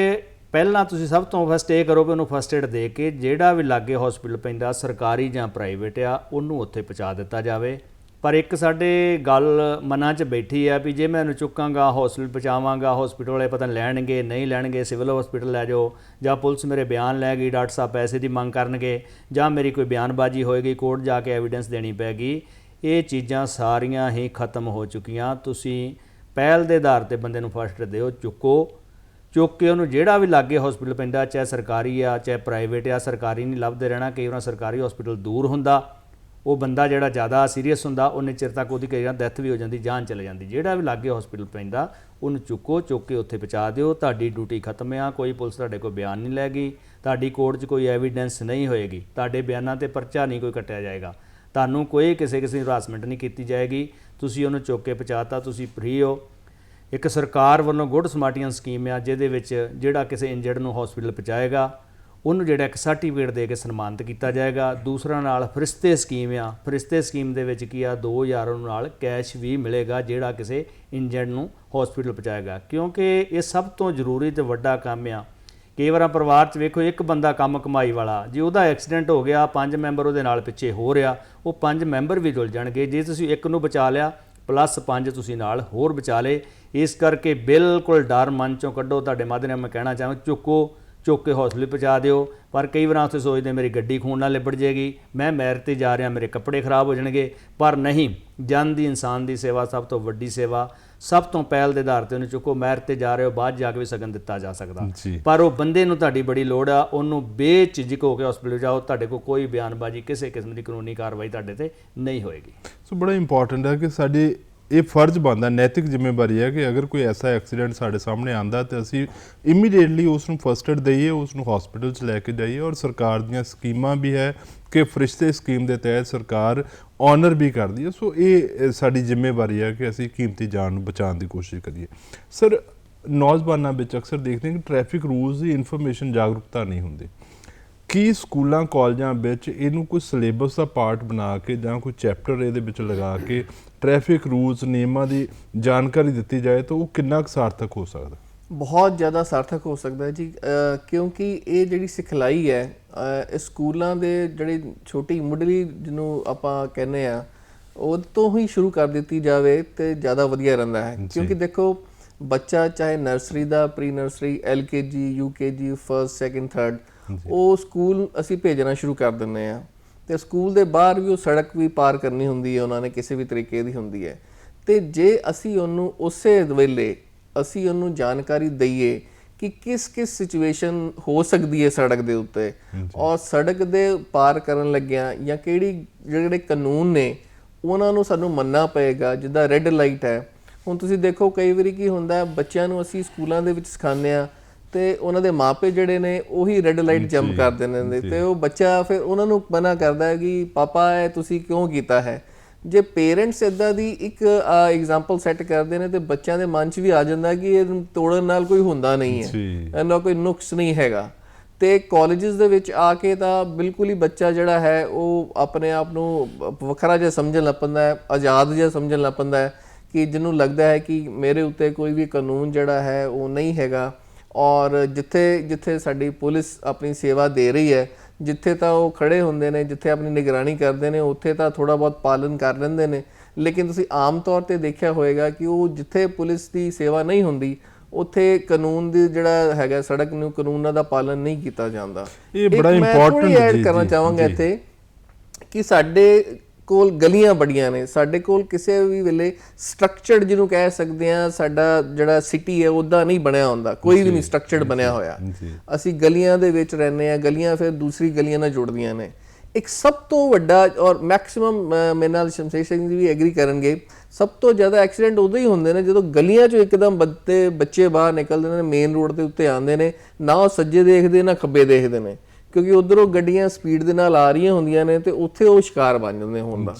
Speaker 2: ਪਹਿਲਾਂ ਤੁਸੀਂ ਸਭ ਤੋਂ ਫਸਟ ਇਹ ਕਰੋ ਕਿ ਉਹਨੂੰ ਫਸਟ ਏਡ ਦੇ ਕੇ ਜਿਹੜਾ ਵੀ ਲਾਗੇ ਹਸਪੀਟਲ ਪੈਂਦਾ ਸਰਕਾਰੀ ਜਾਂ ਪ੍ਰਾਈਵੇਟ ਆ ਉਹਨੂੰ ਉੱਥੇ ਪਹੁੰਚਾ ਦਿੱਤਾ ਜਾਵੇ। ਪਰ ਇੱਕ ਸਾਡੇ ਗੱਲ ਮਨਾਂ 'ਚ ਬੈਠੀ ਆ ਵੀ ਜੇ ਮੈਂ ਇਹਨੂੰ ਚੁੱਕਾਂਗਾ ਹਸਪੀਟਲ ਪਹੁੰਚਾਵਾਂਗਾ ਹਸਪੀਟਲ ਵਾਲੇ ਪਤਾ ਲੈਣਗੇ, ਨਹੀਂ ਲੈਣਗੇ ਸਿਵਲ ਹਸਪੀਟਲ ਲੈ ਜਾਓ, ਜਾਂ ਪੁਲਿਸ ਮੇਰੇ ਬਿਆਨ ਲੈ ਗਈ, ਡਾਕਟਰ ਸਾਹਿਬ ਪੈਸੇ ਦੀ ਮੰਗ ਕਰਨਗੇ, ਜਾਂ ਮੇਰੀ ਕੋਈ ਬਿਆਨਬਾਜ਼ੀ ਹੋਏਗੀ, ਕੋਰਟ ਜਾ ਕੇ ਐਵੀਡੈਂਸ ਦੇਣੀ ਪੈਗੀ ਇਹ ਚੀਜ਼ਾਂ ਸਾਰੀਆਂ ਹੀ ਖਤਮ ਹੋ ਚੁੱਕੀਆਂ। ਤੁਸੀਂ ਪਹਿਲ ਦੇ ਆਧਾਰ ਤੇ ਬੰਦੇ ਨੂੰ ਫਸਟ ਦਿਓ, ਚੁੱਕੋ। ਚੁੱਕ ਕੇ ਉਹਨੂੰ ਜਿਹੜਾ ਵੀ ਲਾਗੇ ਹਸਪੀਟਲ ਪੈਂਦਾ ਚਾਹੇ ਸਰਕਾਰੀ ਆ, ਚਾਹੇ ਪ੍ਰਾਈਵੇਟ ਆ, ਸਰਕਾਰੀ ਨਹੀਂ ਲੱਭਦੇ ਰਹਿਣਾ, ਕਈ ਵਾਰ ਸਰਕਾਰੀ ਹਸਪੀਟਲ ਦੂਰ ਹੁੰਦਾ। ਉਹ ਬੰਦਾ ਜਿਹੜਾ ਜ਼ਿਆਦਾ ਸੀਰੀਅਸ ਹੁੰਦਾ, ਉਹਨੇ ਚਿਰ ਤੱਕ ਉਹਦੀ ਕਈ ਵਾਰ ਡੈਥ ਵੀ ਹੋ ਜਾਂਦੀ, ਜਾਨ ਚਲੇ ਜਾਂਦੀ। ਜਿਹੜਾ ਵੀ ਲਾਗੇ ਹਸਪੀਟਲ ਪੈਂਦਾ, ਉਹਨੂੰ ਚੁੱਕੋ, ਚੁੱਕ ਕੇ ਉੱਥੇ ਪਹੁੰਚਾ ਦਿਓ। ਤੁਹਾਡੀ ਡਿਊਟੀ ਖਤਮ ਆ, ਕੋਈ ਪੁਲਿਸ ਤੁਹਾਡੇ ਕੋਲ ਬਿਆਨ ਨਹੀਂ ਲੈਗੀ, ਤੁਹਾਡੀ ਕੋਰਟ 'ਚ ਕੋਈ ਐਵੀਡੈਂਸ ਨਹੀਂ ਹੋਏਗੀ। ਤੁਹਾਡੇ ਬਿਆਨਾਂ ਤੇ ਪਰਚਾ ਨਹੀਂ ਕੋਈ ਕੱਟਿਆ ਜਾਏਗਾ। ਤੁਹਾਨੂੰ ਕੋਈ ਕਿਸੇ ਕਿਸੇ ਹਰਾਸਮੈਂਟ ਨਹੀਂ ਕੀਤੀ ਜਾਏਗੀ। ਤੁਸੀਂ ਉਹਨੂੰ ਚੁੱਕ ਕੇ ਪਹੁੰਚਾਤਾ, ਤੁਸੀਂ ਫ੍ਰੀ ਹੋ। ਇੱਕ ਸਰਕਾਰ ਵੱਲੋਂ ਗੁੱਡ ਸਮਾਰਟੀਆਂ ਸਕੀਮ ਆ, ਜਿਹਦੇ ਵਿੱਚ ਜਿਹੜਾ ਕਿਸੇ ਇੰਜਰਡ ਨੂੰ ਹਸਪੀਟਲ ਪਹੁੰਚਾਏਗਾ ਉਹਨੂੰ ਜਿਹੜਾ ਇੱਕ ਸਰਟੀਫਿਕੇਟ ਦੇ ਕੇ ਸਨਮਾਨਿਤ ਕੀਤਾ ਜਾਏਗਾ। ਦੂਸਰਾ ਨਾਲ ਫਰਿਸ਼ਤੇ ਸਕੀਮ ਆ। ਫਰਿਸ਼ਤੇ ਸਕੀਮ ਦੇ ਵਿੱਚ ਕੀ ਆ? 2000 ਉਹਨੂੰ ਨਾਲ ਕੈਸ਼ ਵੀ ਮਿਲੇਗਾ, ਜਿਹੜਾ ਕਿਸੇ ਇੰਜਰਡ ਨੂੰ ਹਸਪੀਟਲ ਪਹੁੰਚਾਏਗਾ। ਕਿਉਂਕਿ ਇਹ ਸਭ ਤੋਂ ਜ਼ਰੂਰੀ ਤੇ ਵੱਡਾ ਕੰਮ ਆ। ਕਈ ਵਾਰਾਂ ਪਰਿਵਾਰ 'ਚ ਵੇਖੋ, ਇੱਕ ਬੰਦਾ ਕੰਮ ਕਮਾਈ ਵਾਲਾ, ਜੇ ਉਹਦਾ ਐਕਸੀਡੈਂਟ ਹੋ ਗਿਆ, ਪੰਜ ਮੈਂਬਰ ਉਹਦੇ ਨਾਲ ਪਿੱਛੇ ਹੋ ਰਿਹਾ, ਉਹ ਪੰਜ ਮੈਂਬਰ ਵੀ ਜੁਲ ਜਾਣਗੇ। ਜੇ ਤੁਸੀਂ ਇੱਕ ਨੂੰ ਬਚਾ ਲਿਆ ਪਲੱਸ ਪੰਜ ਤੁਸੀਂ ਨਾਲ ਹੋਰ ਬਚਾ ਲੇ ਇਸ ਕਰਕੇ ਬਿਲਕੁਲ ਡਰ ਮਨ ਚੋਂ ਕੱਢੋ। ਤੁਹਾਡੇ ਮਾਧਿਅਮ ਮੈਂ ਕਹਿਣਾ ਚਾਹਾਂ ਚੁੱਕੋ। ਚੁੱਕ ਕੇ ਹੌਸਲੇ ਪਹੁੰਚਾ ਦਿਓ। ਪਰ ਕਈ ਵਾਰ ਉੱਥੇ ਸੋਚਦੇ ਮੇਰੀ ਗੱਡੀ ਖੂਨ ਨਾਲ ਲਿਬੜ ਜਾਏਗੀ ਮੈਂ ਮੈਰ ਤੇ ਜਾ ਰਿਹਾ ਮੇਰੇ ਕੱਪੜੇ ਖਰਾਬ ਹੋ ਜਾਣਗੇ। ਪਰ ਨਹੀਂ ਜਨ ਦੀ ਇਨਸਾਨ ਦੀ ਸੇਵਾ ਸਭ ਤੋਂ ਵੱਡੀ ਸੇਵਾ ਸਭ ਤੋਂ ਪਹਿਲ ਦੇ ਆਧਾਰ ਤੇ ਉਹਨੂੰ ਚੁੱਕੋ। ਮੈਰ ਤੇ ਜਾ ਰਹੇ ਹੋ ਬਾਅਦ ਜਾ ਕੇ ਵੀ ਸਗਨ ਦਿੱਤਾ ਜਾ ਸਕਦਾ। ਪਰ ਉਹ ਬੰਦੇ ਨੂੰ ਤੁਹਾਡੀ ਬੜੀ ਲੋੜ ਆ ਉਹਨੂੰ ਬੇਝਿਜਕ ਹੋ ਕੇ ਹਸਪੀਟਲ ਜਾਓ। ਤੁਹਾਡੇ ਕੋਲ ਕੋਈ ਬਿਆਨਬਾਜ਼ੀ ਕਿਸੇ ਕਿਸਮ ਦੀ ਕਾਨੂੰਨੀ ਕਾਰਵਾਈ ਤੁਹਾਡੇ ਤੇ ਨਹੀਂ ਹੋਏਗੀ।
Speaker 1: ਸੋ ਬੜਾ ਇੰਪੋਰਟੈਂਟ ਹੈ ਕਿ ਸਾਡੀ ਇਹ ਫਰਜ਼ ਬਣਦਾ, ਨੈਤਿਕ ਜ਼ਿੰਮੇਵਾਰੀ ਹੈ ਕਿ ਅਗਰ ਕੋਈ ਐਸਾ ਐਕਸੀਡੈਂਟ ਸਾਡੇ ਸਾਹਮਣੇ ਆਂਦਾ ਤੇ ਅਸੀਂ ਇਮੀਡੀਏਟਲੀ ਉਸ ਨੂੰ ਫਸਟ ਏਡ ਦਈਏ ਉਸ ਨੂੰ ਹਸਪੀਟਲ 'ਚ ਲੈ ਕੇ ਜਾਈਏ ਔਰ ਸਰਕਾਰ ਦੀਆਂ ਸਕੀਮਾਂ ਵੀ ਹੈ ਕਿ ਫਰਿਸ਼ਤੇ ਸਕੀਮ ਦੇ ਤਹਿਤ ਸਰਕਾਰ ਆਨਰ ਵੀ ਕਰਦੀ ਹੈ। ਸੋ ਇਹ ਸਾਡੀ ਜ਼ਿੰਮੇਵਾਰੀ ਹੈ ਕਿ ਅਸੀਂ ਕੀਮਤੀ ਜਾਨ ਨੂੰ ਬਚਾਉਣ ਦੀ ਕੋਸ਼ਿਸ਼ ਕਰੀਏ। ਸਰ, ਨੌਜਵਾਨਾਂ ਵਿੱਚ ਅਕਸਰ ਦੇਖਦੇ ਹਾਂ ਕਿ ਟ੍ਰੈਫਿਕ ਰੂਲਸ ਦੀ ਇਨਫੋਰਮੇਸ਼ਨ ਜਾਗਰੂਕਤਾ ਨਹੀਂ ਹੁੰਦੀ। ਕੀ ਸਕੂਲਾਂ, ਕਾਲਜਾਂ ਵਿੱਚ ਇਹਨੂੰ ਕੋਈ ਸਿਲੇਬਸ ਦਾ ਪਾਰਟ ਬਣਾ ਕੇ ਜਾਂ ਕੋਈ ਚੈਪਟਰ ਇਹਦੇ ਵਿੱਚ ਲਗਾ ਕੇ ਟ੍ਰੈਫਿਕ ਰੂਲਸ ਨਿਯਮਾਂ ਦੀ ਜਾਣਕਾਰੀ ਦਿੱਤੀ ਜਾਏ ਤਾਂ ਉਹ ਕਿੰਨਾ ਕੁ ਸਾਰਥਕ ਹੋ ਸਕਦਾ?
Speaker 3: ਬਹੁਤ ਜ਼ਿਆਦਾ ਸਾਰਥਕ ਹੋ ਸਕਦਾ ਹੈ ਜੀ ਕਿਉਂਕਿ ਇਹ ਜਿਹੜੀ ਸਿਖਲਾਈ ਹੈ ਇਹ ਸਕੂਲਾਂ ਦੇ ਜਿਹੜੇ ਛੋਟੀ ਮੁੱਢਲੀ ਜਿਹਨੂੰ ਆਪਾਂ ਕਹਿੰਦੇ ਆ ਉਹ ਤੋਂ ਹੀ ਸ਼ੁਰੂ ਕਰ ਦਿੱਤੀ ਜਾਵੇ ਤੇ ਜ਼ਿਆਦਾ ਵਧੀਆ ਰਹਿੰਦਾ ਹੈ। ਕਿਉਂਕਿ ਦੇਖੋ ਬੱਚਾ ਚਾਹੇ ਨਰਸਰੀ ਦਾ pre nursery LKG UKG first second third ਉਹ ਸਕੂਲ ਅਸੀਂ ਭੇਜਣਾ ਸ਼ੁਰੂ ਕਰ ਦਿੰਦੇ ਆ ਤੇ ਸਕੂਲ ਦੇ ਬਾਹਰ ਵੀ ਉਹ ਸੜਕ ਵੀ ਪਾਰ ਕਰਨੀ ਹੁੰਦੀ ਹੈ ਉਹਨਾਂ ਨੇ ਕਿਸੇ ਵੀ ਤਰੀਕੇ ਦੀ ਹੁੰਦੀ ਹੈ। ਤੇ ਜੇ ਅਸੀਂ ਉਹਨੂੰ ਉਸੇ ਵੇਲੇ ਅਸੀਂ ਉਹਨੂੰ ਜਾਣਕਾਰੀ ਦਈਏ ਕਿ ਕਿਸ ਕਿਸ ਸਿਚੁਏਸ਼ਨ ਹੋ ਸਕਦੀ ਹੈ ਸੜਕ ਦੇ ਉੱਤੇ ਔਰ ਸੜਕ ਦੇ ਪਾਰ ਕਰਨ ਲੱਗਿਆਂ ਜਾਂ ਕਿਹੜੀ ਜਿਹੜੇ ਕਾਨੂੰਨ ਨੇ ਉਹਨਾਂ ਨੂੰ ਸਾਨੂੰ ਮੰਨਣਾ ਪਏਗਾ ਜਿੱਦਾਂ ਰੈੱਡ ਲਾਈਟ ਹੈ। ਹੁਣ ਤੁਸੀਂ ਦੇਖੋ ਕਈ ਵਾਰੀ ਕੀ ਹੁੰਦਾ ਬੱਚਿਆਂ ਨੂੰ ਅਸੀਂ ਸਕੂਲਾਂ ਦੇ ਵਿੱਚ ਸਿਖਾਉਂਦੇ ਆ ਤੇ ਉਹਨਾਂ ਦੇ ਮਾਪੇ ਜਿਹੜੇ ਨੇ ਉਹੀ ਰੈੱਡ ਲਾਈਟ ਜੰਪ ਕਰ ਦਿੰਦੇ ਨੇ ਤੇ ਉਹ ਬੱਚਾ ਫਿਰ ਉਹਨਾਂ ਨੂੰ ਮਨਾ ਕਰਦਾ ਹੈ ਕਿ ਪਾਪਾ ਇਹ ਤੁਸੀਂ ਕਿਉਂ ਕੀਤਾ ਹੈ? ਜੇ ਪੇਰੈਂਟਸ ਇਦਾਂ ਦੀ ਇੱਕ ਐਗਜ਼ਾਮਪਲ ਸੈੱਟ ਕਰਦੇ ਨੇ ਤੇ ਬੱਚਿਆਂ ਦੇ ਮਨ 'ਚ ਵੀ ਆ ਜਾਂਦਾ ਕਿ ਇਹ ਤੋੜਨ ਨਾਲ ਕੋਈ ਹੁੰਦਾ ਨਹੀਂ ਹੈ ਇਹਨਾਂ ਕੋਈ ਨੁਕਸ ਨਹੀਂ ਹੈਗਾ। ਤੇ ਕਾਲਜਸ ਦੇ ਵਿੱਚ ਆ ਕੇ ਤਾਂ ਬਿਲਕੁਲ ਹੀ ਬੱਚਾ ਜਿਹੜਾ ਹੈ ਉਹ ਆਪਣੇ ਆਪ ਨੂੰ ਵੱਖਰਾ ਜਿਹਾ ਸਮਝਣ ਲੱਪੰਦਾ ਹੈ ਆਜ਼ਾਦ ਜਿਹਾ ਸਮਝਣ ਲੱਪੰਦਾ ਹੈ ਕਿ ਜਿਹਨੂੰ ਲੱਗਦਾ ਹੈ ਕਿ ਮੇਰੇ ਉੱਤੇ ਕੋਈ ਵੀ ਕਾਨੂੰਨ ਜਿਹੜਾ ਹੈ ਉਹ ਨਹੀਂ ਹੈਗਾ। ਔਰ ਜਿੱਥੇ ਜਿੱਥੇ ਸਾਡੀ ਪੁਲਿਸ ਆਪਣੀ ਸੇਵਾ ਦੇ ਰਹੀ ਹੈ ਜਿੱਥੇ ਤਾਂ ਉਹ ਖੜੇ ਹੁੰਦੇ ਨੇ ਜਿੱਥੇ ਆਪਣੀ ਨਿਗਰਾਨੀ ਕਰਦੇ ਨੇ ਉੱਥੇ ਤਾਂ ਥੋੜਾ ਬਹੁਤ ਪਾਲਨ ਕਰ ਲੈਂਦੇ ਨੇ ਲੇਕਿਨ ਤੁਸੀਂ ਆਮ ਤੌਰ ਤੇ ਦੇਖਿਆ ਹੋਵੇਗਾ ਕਿ ਉਹ ਜਿੱਥੇ ਪੁਲਿਸ ਦੀ ਸੇਵਾ ਨਹੀਂ ਹੁੰਦੀ ਉੱਥੇ ਕਾਨੂੰਨ ਦੀ ਜਿਹੜਾ ਹੈਗਾ ਸੜਕ ਨੂੰ ਕਾਨੂੰਨਾਂ ਦਾ ਪਾਲਨ ਨਹੀਂ ਕੀਤਾ ਜਾਂਦਾ
Speaker 1: ਇਹ ਬੜਾ
Speaker 3: add
Speaker 1: ਜੀ,
Speaker 3: ਕਰਨਾ ਚਾਹਾਂਗਾ। ਇੱਥੇ ਕਿ ਸਾਡੇ ਕੋਲ ਗਲੀਆਂ ਬੜੀਆਂ ਨੇ। ਸਾਡੇ ਕੋਲ ਕਿਸੇ ਵੀ ਵੇਲੇ ਸਟਰਕਚਰਡ ਜਿਹਨੂੰ ਕਹਿ ਸਕਦੇ ਆ ਸਾਡਾ ਜਿਹੜਾ ਸਿਟੀ ਹੈ ਉਹਦਾ ਨਹੀਂ ਬਣਿਆ ਹੁੰਦਾ। ਕੋਈ ਵੀ ਨਹੀਂ ਸਟਰਕਚਰਡ ਬਣਿਆ ਹੋਇਆ। ਅਸੀਂ ਗਲੀਆਂ ਦੇ ਵਿੱਚ ਰਹਿੰਦੇ ਆ ਗਲੀਆਂ ਫਿਰ ਦੂਸਰੀ ਗਲੀਆਂ ਨਾਲ ਜੁੜਦੀਆਂ ਨੇ। ਇੱਕ ਸਭ ਤੋਂ ਵੱਡਾ ਔਰ ਮੈਕਸਿਮਮ ਮੇਰੇ ਨਾਲ ਸ਼ਮਸ਼ੇਰ ਸਿੰਘ ਜੀ ਵੀ ਐਗਰੀ ਕਰਨਗੇ ਸਭ ਤੋਂ ਜ਼ਿਆਦਾ ਐਕਸੀਡੈਂਟ ਉਦੋਂ ਹੀ ਹੁੰਦੇ ਨੇ ਜਦੋਂ ਗਲੀਆਂ ਚੋਂ ਇੱਕਦਮ ਬੱਤੇ ਬੱਚੇ ਬਾਹਰ ਨਿਕਲਦੇ ਨੇ ਮੇਨ ਰੋਡ ਦੇ ਉੱਤੇ ਆਉਂਦੇ ਨੇ ਨਾ ਉਹ ਸੱਜੇ ਦੇਖਦੇ ਨਾ ਖੱਬੇ ਦੇਖਦੇ ਨੇ। ਕਿਉਂਕਿ ਉਧਰੋਂ ਗੱਡੀਆਂ ਸਪੀਡ ਦੇ ਨਾਲ ਆ ਰਹੀਆਂ ਹੁੰਦੀਆਂ ਨੇ ਤੇ ਉੱਥੇ ਉਹ ਸ਼ਿਕਾਰ ਬਣ ਜਾਂਦੇ ਹੋਣ ਦਾ।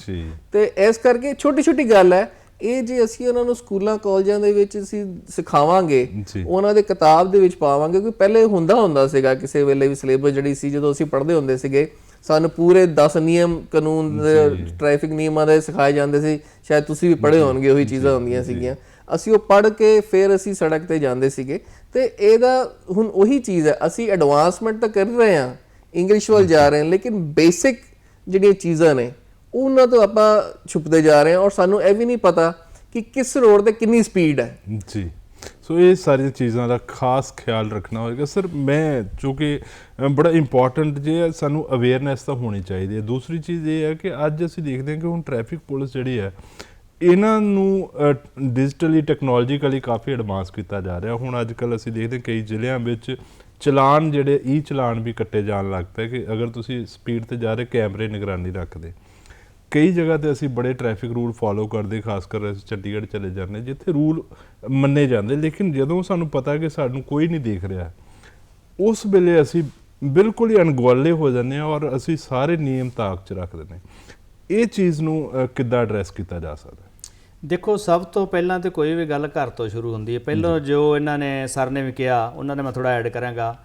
Speaker 3: ਤੇ ਇਸ ਕਰਕੇ ਛੋਟੀ ਛੋਟੀ ਗੱਲ ਹੈ ਇਹ ਜੇ ਅਸੀਂ ਉਹਨਾਂ ਨੂੰ ਸਕੂਲਾਂ ਕਾਲਜਾਂ ਦੇ ਵਿੱਚ ਅਸੀਂ ਸਿਖਾਵਾਂਗੇ ਉਹਨਾਂ ਦੇ ਕਿਤਾਬ ਦੇ ਵਿੱਚ ਪਾਵਾਂਗੇ ਕਿਉਂਕਿ ਪਹਿਲੇ ਹੁੰਦਾ ਹੁੰਦਾ ਸੀਗਾ ਕਿਸੇ ਵੇਲੇ ਵੀ ਸਿਲੇਬਸ ਜਿਹੜੀ ਸੀ ਜਦੋਂ ਅਸੀਂ ਪੜ੍ਹਦੇ ਹੁੰਦੇ ਸੀਗੇ ਸਾਨੂੰ ਪੂਰੇ 10 ਨਿਯਮ ਕਾਨੂੰਨ ਦੇ ਟ੍ਰੈਫਿਕ ਨਿਯਮਾਂ ਦੇ ਸਿਖਾਏ ਜਾਂਦੇ ਸੀ ਸ਼ਾਇਦ ਤੁਸੀਂ ਵੀ ਪੜ੍ਹੇ ਹੋਣਗੇ ਉਹੀ ਚੀਜ਼ਾਂ ਹੁੰਦੀਆਂ ਸੀਗੀਆਂ। ਅਸੀਂ ਉਹ ਪੜ੍ਹ ਕੇ ਫਿਰ ਅਸੀਂ ਸੜਕ ਤੇ ਜਾਂਦੇ ਸੀਗੇ ਤੇ ਇਹਦਾ ਹੁਣ ਉਹੀ ਚੀਜ਼ ਹੈ ਅਸੀਂ ਐਡਵਾਂਸਮੈਂਟ ਤਾਂ ਕਰ ਰਹੇ ਹਾਂ ਇੰਗਲਿਸ਼ ਵੱਲ ਜਾ ਰਹੇ ਹਾਂ ਲੇਕਿਨ ਬੇਸਿਕ ਜਿਹੜੀਆਂ ਚੀਜ਼ਾਂ ਨੇ ਉਹਨਾਂ ਤੋਂ ਆਪਾਂ ਛੁਪਦੇ ਜਾ ਰਹੇ ਹਾਂ ਔਰ ਸਾਨੂੰ ਇਹ ਵੀ ਨਹੀਂ ਪਤਾ ਕਿ ਕਿਸ ਰੋਡ ਤੇ ਕਿੰਨੀ ਸਪੀਡ ਹੈ।
Speaker 1: ਜੀ। ਸੋ ਇਹ ਸਾਰੀਆਂ ਚੀਜ਼ਾਂ ਦਾ ਖਾਸ ਖਿਆਲ ਰੱਖਣਾ ਹੋਏਗਾ। ਸਰ ਮੈਂ ਚੂੰਕਿ ਅ, ਬੜਾ ਇੰਪੋਰਟੈਂਟ ਜੇ ਹੈ, ਸਾਨੂੰ ਅਵੇਅਰਨੈਸ ਤਾਂ ਹੋਣੀ ਚਾਹੀਦੀ ਹੈ। ਦੂਸਰੀ ਚੀਜ਼ ਇਹ ਹੈ ਕਿ ਅੱਜ ਅਸੀਂ ਦੇਖਦੇ ਹਾਂ ਕਿ ਹੁਣ ਟ੍ਰੈਫਿਕ ਪੁਲਿਸ ਜਿਹੜੀ ਹੈ ਇਹਨਾਂ ਨੂੰ ਡਿਜੀਟਲੀ ਟੈਕਨੋਲੋਜੀਕਲੀ ਕਾਫੀ ਐਡਵਾਂਸ ਕੀਤਾ ਜਾ ਰਿਹਾ। ਹੁਣ ਅੱਜ ਕੱਲ ਅਸੀਂ ਦੇਖਦੇ ਹਾਂ ਕਈ ਜ਼ਿਲ੍ਹਿਆਂ ਵਿੱਚ ਚਲਾਨ ਜਿਹੜੇ ਈ ਚਲਾਨ ਵੀ ਕੱਟੇ ਜਾਣ ਲੱਗ ਪਏ ਕਿ ਅਗਰ ਤੁਸੀਂ ਸਪੀਡ ਤੇ ਜਾ ਰਹੇ, ਕੈਮਰੇ ਨਿਗਰਾਨੀ ਰੱਖਦੇ। ਕਈ ਜਗ੍ਹਾ ਤੇ ਅਸੀਂ ਬੜੇ ਟ੍ਰੈਫਿਕ ਰੂਲ ਫਾਲੋ ਕਰਦੇ, ਖਾਸ ਕਰ ਅਸੀਂ ਚੰਡੀਗੜ੍ਹ ਚਲੇ ਜਾਂਦੇ ਜਿੱਥੇ ਰੂਲ ਮੰਨੇ ਜਾਂਦੇ। ਲੇਕਿਨ ਜਦੋਂ ਸਾਨੂੰ ਪਤਾ ਕਿ ਸਾਨੂੰ ਕੋਈ ਨਹੀਂ ਦੇਖ ਰਿਹਾ, ਉਸ ਵੇਲੇ ਅਸੀਂ ਬਿਲਕੁਲ ਹੀ ਅਣਗੌਲੇ ਹੋ ਜਾਂਦੇ ਹਾਂ ਔਰ ਅਸੀਂ ਸਾਰੇ ਨਿਯਮ ਤਾਕ ਚ ਰੱਖ ਦਿੰਦੇ ਇਹ ਚੀਜ਼ ਨੂੰ ਕਿੱਦਾਂ ਐਡਰੈਸ ਕੀਤਾ ਜਾ ਸਕਦਾ
Speaker 2: ਦੇਖੋ ਸਭ ਤੋਂ ਪਹਿਲਾਂ ਤੇ ਕੋਈ ਵੀ ਗੱਲ ਘਰ ਤੋਂ ਸ਼ੁਰੂ ਹੁੰਦੀ ਹੈ। ਪਹਿਲਾਂ ਜੋ ਇਹਨਾਂ ਨੇ ਸਰ ਨੇ ਵੀ ਕਿਹਾ ਉਹਨਾਂ ਨੇ ਮੈਂ ਥੋੜਾ ਐਡ ਕਰਾਂਗਾ।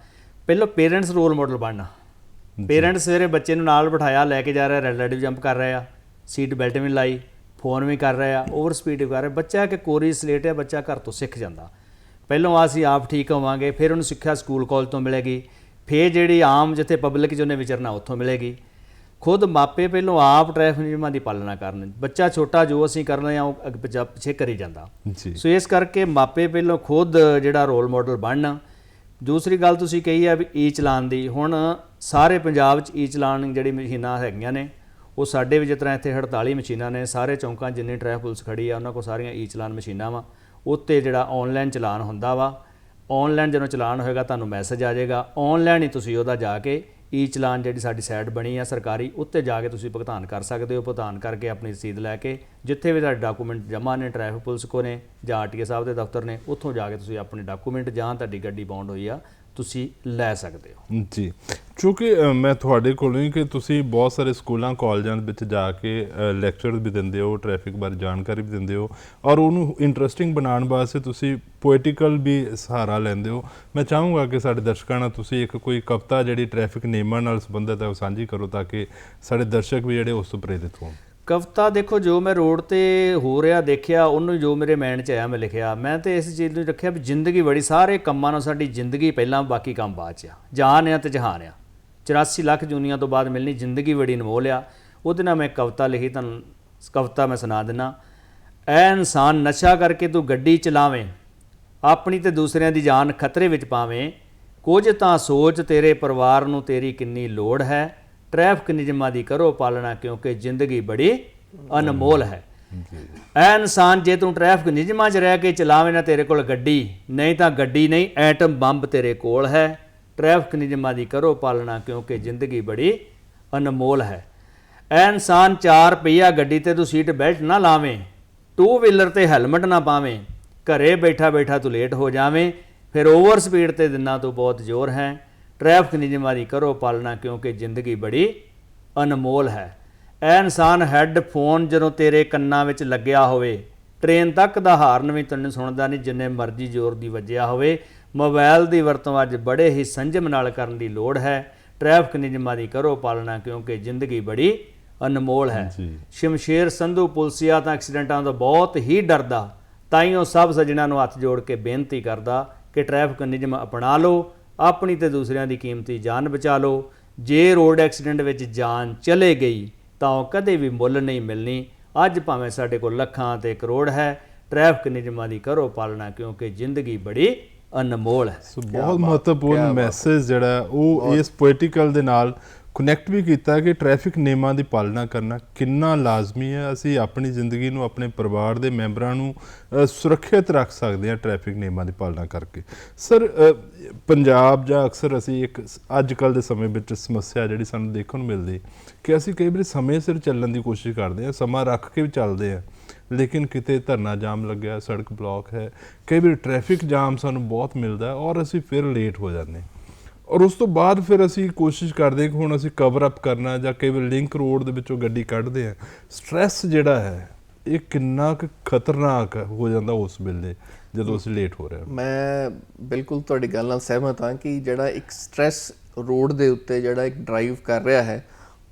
Speaker 2: ਪਹਿਲਾਂ ਪੇਰੈਂਟਸ ਰੋਲ ਮਾਡਲ ਬਣਨਾ। ਪੇਰੈਂਟਸ ਸਵੇਰੇ ਬੱਚੇ ਨੂੰ ਨਾਲ ਬਿਠਾਇਆ ਲੈ ਕੇ ਜਾ ਰਿਹਾ ਰੈੱਡ ਲਾਈਟ ਵੀ ਜੰਪ ਕਰ ਰਿਹਾ ਸੀਟ ਬੈਲਟ ਵੀ ਲਾਈ ਫੋਨ ਵੀ ਕਰ ਰਿਹਾ ਓਵਰ ਸਪੀਡ ਵੀ ਕਰ ਰਿਹਾ। ਬੱਚਾ ਕਿ ਕੋਰੀ ਸਲੇਟ ਹੈ ਬੱਚਾ ਘਰ ਤੋਂ ਸਿੱਖ ਜਾਂਦਾ। ਪਹਿਲਾਂ ਅਸੀਂ ਆਪ ਠੀਕ ਹੋਵਾਂਗੇ ਫਿਰ ਉਹਨੂੰ ਸਿੱਖਿਆ ਸਕੂਲ ਕਾਲਜ ਤੋਂ ਮਿਲੇਗੀ। ਫਿਰ ਜਿਹੜੀ ਆਮ ਜਿੱਥੇ ਪਬਲਿਕ 'ਚ ਉਹਨੇ ਵਿਚਰਨਾ ਉੱਥੋਂ ਮਿਲੇਗੀ। ਖੁਦ ਮਾਪੇ ਪਹਿਲਾਂ ਆਪ ਟ੍ਰੈਫਿਕ ਨਿਯਮਾਂ ਦੀ ਪਾਲਣਾ ਕਰਨ। ਬੱਚਾ ਛੋਟਾ ਜੋ ਅਸੀਂ ਕਰਨਾ ਆ ਉਹ ਅੱਗੇ ਪਿੱਛੇ- ਕਰੀ ਜਾਂਦਾ।
Speaker 1: ਜੀ।
Speaker 2: ਸੋ ਇਸ ਕਰਕੇ ਮਾਪੇ ਪਹਿਲਾਂ ਖੁਦ ਜਿਹੜਾ ਰੋਲ ਮਾਡਲ ਬਣਨ। ਦੂਸਰੀ ਗੱਲ ਤੁਸੀਂ ਕਹੀ ਆ ਵੀ ਈ ਚਲਾਨ ਦੀ। ਹੁਣ ਸਾਰੇ ਪੰਜਾਬ 'ਚ ਈ ਚਲਾਨ ਜਿਹੜੀ ਮਸ਼ੀਨਾਂ ਹੈਗੀਆਂ ਨੇ ਉਹ ਸਾਡੇ ਵੀ ਜਿਸ ਤਰ੍ਹਾਂ ਇੱਥੇ 48 ਮਸ਼ੀਨਾਂ ਨੇ ਸਾਰੇ ਚੌਂਕਾਂ ਜਿੰਨੀ ਟ੍ਰੈਫਿਕ ਪੁਲਿਸ ਖੜੀ ਆ ਉਹਨਾਂ ਕੋਲ ਸਾਰੀਆਂ ਈ ਚਲਾਨ ਮਸ਼ੀਨਾਂ ਵਾ। ਉੱਤੇ ਜਿਹੜਾ ਆਨਲਾਈਨ ਚਲਾਨ ਹੁੰਦਾ ਵਾ ਆਨਲਾਈਨ ਜਦੋਂ ਚਲਾਨ ਹੋਏਗਾ ਤੁਹਾਨੂੰ ਮੈਸੇਜ ਆ ਜਾਏਗਾ। ਆਨਲਾਈਨ ਹੀ ਤੁਸੀਂ ਉਹਦਾ ਜਾ ਕੇ ਈ ਚਲਾਨ ਜਿਹੜੀ ਸਾਡੀ ਸਾਈਟ ਬਣੀ ਆ, ਸਰਕਾਰੀ ਉੱਤੇ ਜਾ ਕੇ ਤੁਸੀਂ ਭੁਗਤਾਨ ਕਰ ਸਕਦੇ ਹੋ, ਭੁਗਤਾਨ ਕਰਕੇ ਆਪਣੀ ਰਸੀਦ ਲੈ ਕੇ, ਜਿੱਥੇ ਵੀ ਤੁਹਾਡੇ ਡਾਕੂਮੈਂਟ ਜਮ੍ਹਾਂ ਨੇ, ਟ੍ਰੈਫਿਕ ਪੁਲਿਸ ਕੋ ਨੇ ਜਾਂ ਆਰਟੀਏ ਸਾਹਿਬ ਦੇ ਦਫ਼ਤਰ ਨੇ, ਉੱਥੋਂ ਜਾ ਕੇ ਤੁਸੀਂ ਆਪਣੇ ਡਾਕੂਮੈਂਟ ਜਾਂ ਤੁਹਾਡੀ ਗੱਡੀ ਬਾਉਂਡ ਹੋਈ ਆ ਤੁਸੀਂ ਲੈ ਸਕਦੇ ਹੋ।
Speaker 1: ਜੀ। ਕਿਉਂਕਿ ਮੈਂ ਤੁਹਾਡੇ ਕੋਲੋਂ ਹੀ ਕਿ ਤੁਸੀਂ ਬਹੁਤ ਸਾਰੇ ਸਕੂਲਾਂ, ਕਾਲਜਾਂ ਵਿੱਚ ਜਾ ਕੇ ਲੈਕਚਰ ਵੀ ਦਿੰਦੇ ਹੋ ਟ੍ਰੈਫਿਕ ਬਾਰੇ ਜਾਣਕਾਰੀ ਵੀ ਦਿੰਦੇ ਹੋ ਔਰ ਉਹਨੂੰ ਇੰਟਰਸਟਿੰਗ ਬਣਾਉਣ ਵਾਸਤੇ ਤੁਸੀਂ ਪੋਇਟੀਕਲ ਵੀ ਸਹਾਰਾ ਲੈਂਦੇ ਹੋ। ਮੈਂ ਚਾਹੂੰਗਾ ਕਿ ਸਾਡੇ ਦਰਸ਼ਕਾਂ ਨਾਲ ਤੁਸੀਂ ਇੱਕ ਕੋਈ ਕਵਿਤਾ ਜਿਹੜੀ ਟ੍ਰੈਫਿਕ ਨਿਯਮਾਂ ਨਾਲ ਸੰਬੰਧਿਤ ਹੈ ਉਹ ਸਾਂਝੀ ਕਰੋ ਤਾਂ ਕਿ ਸਾਡੇ ਦਰਸ਼ਕ ਵੀ ਜਿਹੜੇ ਉਸ ਤੋਂ ਪ੍ਰੇਰਿਤ ਹੋਣ।
Speaker 2: ਕਵਿਤਾ ਦੇਖੋ, ਜੋ ਮੈਂ ਰੋਡ ਤੇ ਹੋ ਰਿਹਾ ਦੇਖਿਆ, ਉਹਨੂੰ ਜੋ ਮੇਰੇ ਮਾਈਂਡ 'ਚ ਆਇਆ, ਮੈਂ ਲਿਖਿਆ। ਮੈਂ ਤੇ ਇਸ ਚੀਜ਼ ਨੂੰ ਰੱਖਿਆ ਵੀ ਜ਼ਿੰਦਗੀ ਬੜੀ, ਸਾਰੇ ਕੰਮਾਂ ਨਾਲ ਸਾਡੀ ਜ਼ਿੰਦਗੀ ਪਹਿਲਾਂ ਬਾਕੀ ਕੰਮ ਬਾਅਦ 'ਚ ਆ। ਜਾਨ ਆ ਤੇ ਜਹਾਨ ਆ। 84 ਲੱਖ ਜੂਨੀਆਂ ਤੋਂ ਬਾਅਦ ਮਿਲਣੀ, ਜ਼ਿੰਦਗੀ ਬੜੀ ਅਨਮੋਲ ਆ। ਉਹਦੇ ਨਾਲ ਮੈਂ ਕਵਿਤਾ ਲਿਖੀ, ਤੁਹਾਨੂੰ ਕਵਿਤਾ ਮੈਂ ਸੁਣਾ ਦਿੰਨਾ। ਐ ਇਨਸਾਨ ਨਸ਼ਾ ਕਰਕੇ ਤੂੰ ਗੱਡੀ ਚਲਾਵੇਂ, ਆਪਣੀ ਤੇ ਦੂਸਰਿਆਂ ਦੀ ਜਾਨ ਖਤਰੇ ਵਿੱਚ ਪਾਵੇਂ। ਕੁਝ ਤਾਂ ਸੋਚ ਤੇਰੇ ਪਰਿਵਾਰ ਨੂੰ ਤੇਰੀ ਕਿੰਨੀ ਲੋੜ ਹੈ। ਟ੍ਰੈਫਿਕ ਨਿਯਮਾਂ ਦੀ ਕਰੋ ਪਾਲਣਾ ਕਿਉਂਕਿ ਜ਼ਿੰਦਗੀ ਬੜੀ ਅਨਮੋਲ ਹੈ ਐ ਇਨਸਾਨ ਜੇ ਤੂੰ ਟ੍ਰੈਫਿਕ ਨਿਯਮਾਂ 'ਚ ਰਹਿ ਕੇ ਚਲਾਵੇਂ ਨਾ ਤੇਰੇ ਕੋਲ ਗੱਡੀ ਨਹੀਂ ਤਾਂ ਗੱਡੀ ਨਹੀਂ ਐਟਮ ਬੰਬ ਤੇਰੇ ਕੋਲ ਹੈ ਟ੍ਰੈਫਿਕ ਨਿਯਮਾਂ ਦੀ ਕਰੋ ਪਾਲਣਾ ਕਿਉਂਕਿ ਜ਼ਿੰਦਗੀ ਬੜੀ ਅਨਮੋਲ ਹੈ ਐ ਇਨਸਾਨ ਚਾਰ ਰੁਪਈਆ ਗੱਡੀ ਤੇ ਤੂੰ ਸੀਟ ਬੈਲਟ ਨਾ ਲਾਵੇਂ ਟੂ ਵੀਲਰ ਤੇ ਹੈਲਮਟ ਨਾ ਪਾਵੇਂ ਘਰੇ ਬੈਠਾ ਬੈਠਾ ਤੂੰ ਲੇਟ ਹੋ ਜਾਵੇਂ ਫਿਰ ਓਵਰ ਸਪੀਡ ਤੇ ਦਿਨਾਂ ਤੋਂ ਬਹੁਤ ਜ਼ੋਰ ਹੈ ਟ੍ਰੈਫਿਕ ਨਿਯਮਾਂ ਦੀ ਕਰੋ ਪਾਲਣਾ ਕਿਉਂਕਿ ਜ਼ਿੰਦਗੀ ਬੜੀ ਅਨਮੋਲ ਹੈ। ਐ ਇਨਸਾਨ ਹੈੱਡਫੋਨ ਜਦੋਂ ਤੇਰੇ ਕੰਨਾਂ ਵਿੱਚ ਲੱਗਿਆ ਹੋਵੇ ਟ੍ਰੇਨ ਤੱਕ ਦਾ ਹਾਰਨ ਵੀ ਤੈਨੂੰ ਸੁਣਦਾ ਨਹੀਂ ਜਿੰਨੇ ਮਰਜ਼ੀ ਜ਼ੋਰ ਦੀ ਵੱਜਿਆ ਹੋਵੇ ਮੋਬਾਈਲ ਦੀ ਵਰਤੋਂ ਅੱਜ ਬੜੇ ਹੀ ਸੰਜਮ ਨਾਲ ਕਰਨ ਦੀ ਲੋੜ ਹੈ। ਟ੍ਰੈਫਿਕ ਨਿਯਮਾਂ ਦੀ ਕਰੋ ਪਾਲਣਾ ਕਿਉਂਕਿ ਜ਼ਿੰਦਗੀ ਬੜੀ ਅਨਮੋਲ ਹੈ। ਸ਼ਮਸ਼ੇਰ ਸੰਧੂ ਪੁਲਸੀਆ ਤਾਂ ਐਕਸੀਡੈਂਟਾਂ ਤੋਂ ਬਹੁਤ ਹੀ ਡਰਦਾ ਤਾਈਓ ਸਭ ਸੱਜਣਾ ਨੂੰ ਹੱਥ ਜੋੜ ਕੇ ਬੇਨਤੀ ਕਰਦਾ ਕਿ ਟ੍ਰੈਫਿਕ ਨਿਯਮ ਅਪਣਾ ਲਓ। ਆਪਣੀ ਤੇ ਦੂਸਰਿਆਂ ਦੀ ਕੀਮਤੀ ਜਾਨ ਬਚਾ ਲਓ। ਜੇ ਰੋਡ ਐਕਸੀਡੈਂਟ ਵਿੱਚ ਜਾਨ ਚਲੇ ਗਈ, ਤਾਂ ਉਹ ਕਦੇ ਵੀ ਮੁੱਲ ਨਹੀਂ ਮਿਲਣੀ। ਅੱਜ ਭਾਵੇਂ ਸਾਡੇ ਕੋਲ ਲੱਖਾਂ ਤੇ ਕਰੋੜ ਹੈ, ਟ੍ਰੈਫਿਕ ਨਿਯਮਾਂ ਦੀ ਕਰੋ ਪਾਲਣਾ, ਕਿਉਂਕਿ ਜ਼ਿੰਦਗੀ ਬੜੀ ਅਨਮੋਲ ਹੈ।
Speaker 1: ਸੋ ਬਹੁਤ ਮਹੱਤਵਪੂਰਨ ਮੈਸੇਜ ਜਿਹੜਾ ਉਹ ਇਸ ਪੋਇਟੀਕਲ ਦੇ ਨਾਲ ਕਨੈਕਟ ਵੀ ਕੀਤਾ ਕਿ ਟ੍ਰੈਫਿਕ ਨਿਯਮਾਂ ਦੀ ਪਾਲਣਾ ਕਰਨਾ ਕਿੰਨਾ ਲਾਜ਼ਮੀ ਹੈ। ਅਸੀਂ ਆਪਣੀ ਜ਼ਿੰਦਗੀ ਨੂੰ ਆਪਣੇ ਪਰਿਵਾਰ ਦੇ ਮੈਂਬਰਾਂ ਨੂੰ ਸੁਰੱਖਿਅਤ ਰੱਖ ਸਕਦੇ ਹਾਂ ਟ੍ਰੈਫਿਕ ਨਿਯਮਾਂ ਦੀ ਪਾਲਣਾ ਕਰਕੇ। ਸਰ ਪੰਜਾਬ ਜਾਂ ਅਕਸਰ ਅਸੀਂ ਇੱਕ ਅੱਜ ਕੱਲ ਦੇ ਸਮੇਂ ਵਿੱਚ ਸਮੱਸਿਆ ਜਿਹੜੀ ਸਾਨੂੰ ਦੇਖਣ ਨੂੰ ਮਿਲਦੀ ਕਿ ਅਸੀਂ ਕਈ ਵਾਰੀ ਸਮੇਂ ਸਿਰ ਚੱਲਣ ਦੀ ਕੋਸ਼ਿਸ਼ ਕਰਦੇ ਹਾਂ ਸਮਾਂ ਰੱਖ ਕੇ ਵੀ ਚੱਲਦੇ ਹਾਂ। ਲੇਕਿਨ ਕਿਤੇ ਧਰਨਾ ਜਾਮ ਲੱਗਿਆ, ਸੜਕ ਬਲੌਕ ਹੈ, ਕਈ ਵਾਰੀ ਟ੍ਰੈਫਿਕ ਜਾਮ ਸਾਨੂੰ ਬਹੁਤ ਮਿਲਦਾ ਔਰ ਅਸੀਂ ਫਿਰ ਲੇਟ ਹੋ ਜਾਂਦੇ ਔਰ ਉਸ ਤੋਂ ਬਾਅਦ ਫਿਰ ਅਸੀਂ ਕੋਸ਼ਿਸ਼ ਕਰਦੇ ਹਾਂ ਕਿ ਹੁਣ ਅਸੀਂ ਕਵਰ ਅਪ ਕਰਨਾ ਜਾਂ ਕਈ ਵਾਰ ਲਿੰਕ ਰੋਡ ਦੇ ਵਿੱਚੋਂ ਗੱਡੀ ਕੱਢਦੇ ਹਾਂ। ਸਟ੍ਰੈਸ ਜਿਹੜਾ ਹੈ, ਇਹ ਕਿੰਨਾ ਕੁ ਖਤਰਨਾਕ ਹੋ ਜਾਂਦਾ ਉਸ ਵੇਲੇ ਜਦੋਂ ਅਸੀਂ ਲੇਟ ਹੋ ਰਹੇ ਹਾਂ।
Speaker 3: ਮੈਂ ਬਿਲਕੁਲ ਤੁਹਾਡੀ ਗੱਲ ਨਾਲ ਸਹਿਮਤ ਹਾਂ ਕਿ ਜਿਹੜਾ ਇੱਕ ਸਟ੍ਰੈਸ ਰੋਡ ਦੇ ਉੱਤੇ ਜਿਹੜਾ ਇੱਕ ਡਰਾਈਵ ਕਰ ਰਿਹਾ ਹੈ,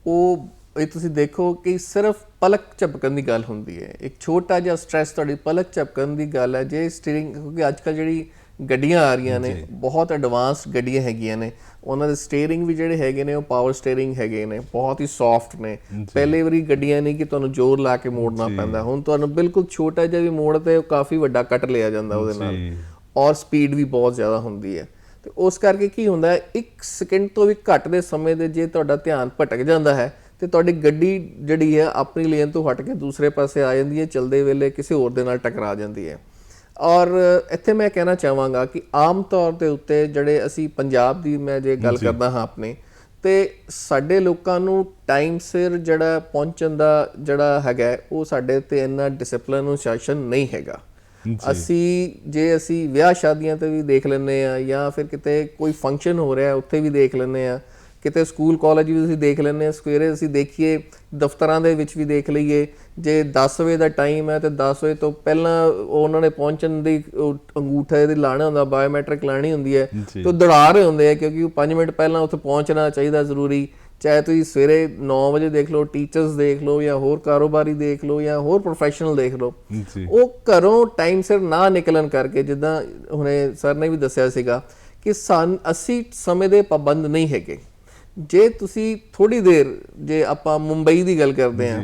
Speaker 3: ਉਹ ਇਹ ਤੁਸੀਂ ਦੇਖੋ ਕਿ ਸਿਰਫ ਪਲਕ ਝਪਕਣ ਦੀ ਗੱਲ ਹੁੰਦੀ ਹੈ। ਇੱਕ ਛੋਟਾ ਜਿਹਾ ਸਟ੍ਰੈਸ ਤੁਹਾਡੀ ਪਲਕ ਝਪਕਣ ਦੀ ਗੱਲ ਹੈ। ਜੇ ਸਟੀਅਰਿੰਗ ਕਿਉਂਕਿ ਅੱਜ ਕੱਲ ਜਿਹੜੀ ਗੱਡੀਆਂ ਆ ਰਹੀਆਂ ਨੇ ਬਹੁਤ ਐਡਵਾਂਸ ਗੱਡੀਆਂ ਹੈਗੀਆਂ ਨੇ। ਉਹਨਾਂ ਦੇ ਸਟੀਅਰਿੰਗ ਵੀ ਜਿਹੜੇ ਹੈਗੇ ਨੇ ਉਹ ਪਾਵਰ ਸਟੀਅਰਿੰਗ ਹੈਗੇ ਨੇ ਬਹੁਤ ਹੀ ਸੌਫਟ ਨੇ। ਪਹਿਲੇ ਵਾਰੀ ਗੱਡੀਆਂ ਨਹੀਂ ਕਿ ਤੁਹਾਨੂੰ ਜ਼ੋਰ ਲਾ ਕੇ ਮੋੜਨਾ ਪੈਂਦਾ। ਹੁਣ ਤੁਹਾਨੂੰ ਬਿਲਕੁਲ ਛੋਟਾ ਜਿਹਾ ਵੀ ਮੋੜ ਤੇ ਉਹ ਕਾਫੀ ਵੱਡਾ ਕੱਟ ਲਿਆ ਜਾਂਦਾ ਉਹਦੇ ਨਾਲ। ਔਰ ਸਪੀਡ ਵੀ ਬਹੁਤ ਜ਼ਿਆਦਾ ਹੁੰਦੀ ਹੈ। ਤੇ ਉਸ ਕਰਕੇ ਕੀ ਹੁੰਦਾ ਹੈ 1 ਸਕਿੰਟ ਤੋਂ ਵੀ ਘੱਟ ਦੇ ਸਮੇਂ ਦੇ ਜੇ ਤੁਹਾਡਾ ਧਿਆਨ ਭਟਕ ਜਾਂਦਾ ਹੈ ਤੇ ਤੁਹਾਡੀ ਗੱਡੀ ਜਿਹੜੀ ਹੈ ਆਪਣੀ ਲੇਨ ਤੋਂ ਹਟ ਕੇ ਦੂਸਰੇ ਪਾਸੇ ਆ ਜਾਂਦੀ ਹੈ ਚਲਦੇ ਵੇਲੇ ਕਿਸੇ ਹੋਰ ਦੇ ਨਾਲ ਟਕਰਾ ਜਾਂਦੀ ਹੈ। ਔਰ ਇੱਥੇ ਮੈਂ ਕਹਿਣਾ ਚਾਹਾਂਗਾ ਕਿ ਆਮ ਤੌਰ ਦੇ ਉੱਤੇ ਜਿਹੜੇ ਅਸੀਂ ਪੰਜਾਬ ਦੀ ਮੈਂ ਜੇ ਗੱਲ ਕਰਦਾ ਹਾਂ ਆਪਣੇ ਤੇ ਸਾਡੇ ਲੋਕਾਂ ਨੂੰ ਟਾਈਮ ਸਿਰ ਜਿਹੜਾ ਪਹੁੰਚਣ ਦਾ ਜਿਹੜਾ ਹੈਗਾ ਉਹ ਸਾਡੇ ਤੇ ਇੰਨਾ ਡਿਸਪਲਿਨ ਅਨੁਸ਼ਾਸਨ ਨਹੀਂ ਹੈਗਾ। ਅਸੀਂ ਜੇ ਅਸੀਂ ਵਿਆਹ ਸ਼ਾਦੀਆਂ ਤੇ ਵੀ ਦੇਖ ਲੈਂਦੇ ਆ ਜਾਂ ਫਿਰ ਕਿਤੇ ਕੋਈ ਫੰਕਸ਼ਨ ਹੋ ਰਿਹਾ ਉੱਥੇ ਵੀ ਦੇਖ ਲੈਂਦੇ ਆ ਕਿਤੇ ਸਕੂਲ ਕਾਲਜ ਵੀ ਅਸੀਂ ਦੇਖ ਲੈਂਦੇ ਆ ਸਵੇਰੇ ਅਸੀਂ ਦੇਖੀਏ ਦਫ਼ਤਰਾਂ ਦੇ ਵਿੱਚ ਵੀ ਦੇਖ ਲਈਏ ਜੇ 10 ਵਜੇ ਦਾ ਟਾਈਮ ਹੈ ਤੇ 10 ਵਜੇ ਤੋਂ ਪਹਿਲਾਂ ਉਹਨਾਂ ਨੇ ਪਹੁੰਚਣ ਦੀ ਅੰਗੂਠੇ ਦੀ ਲਾਣਾ ਹੁੰਦਾ ਬਾਇਓਮੈਟ੍ਰਿਕ ਲਾਣੀ ਹੁੰਦੀ ਹੈ। ਤੇ ਉਹ ਦੌੜਾ ਰਹੇ ਹੁੰਦੇ ਆ ਕਿਉਂਕਿ 5 ਮਿੰਟ ਪਹਿਲਾਂ ਉੱਥੇ ਪਹੁੰਚਣਾ ਚਾਹੀਦਾ ਜ਼ਰੂਰੀ। ਚਾਹੇ ਤੁਸੀਂ ਸਵੇਰੇ 9 ਵਜੇ ਦੇਖ ਲਓ ਟੀਚਰਸ ਦੇਖ ਲਓ ਜਾਂ ਹੋਰ ਕਾਰੋਬਾਰੀ ਦੇਖ ਲਓ ਜਾਂ ਹੋਰ ਪ੍ਰੋਫੈਸ਼ਨਲ ਦੇਖ ਲਓ। ਉਹ ਘਰੋਂ ਟਾਈਮ ਸਿਰ ਨਾ ਨਿਕਲਣ ਕਰਕੇ ਜਿੱਦਾਂ ਹੁਣੇ ਸਰ ਨੇ ਵੀ ਦੱਸਿਆ ਸੀਗਾ ਕਿ ਸਾਨ ਅਸੀਂ ਸਮੇਂ ਦੇ ਪਾਬੰਦ ਨਹੀਂ ਹੈਗੇ। ਜੇ ਤੁਸੀਂ ਥੋੜੀ ਦੇਰ ਜੇ ਆਪਾਂ ਮੁੰਬਈ ਦੀ ਗੱਲ ਕਰਦੇ ਹਾਂ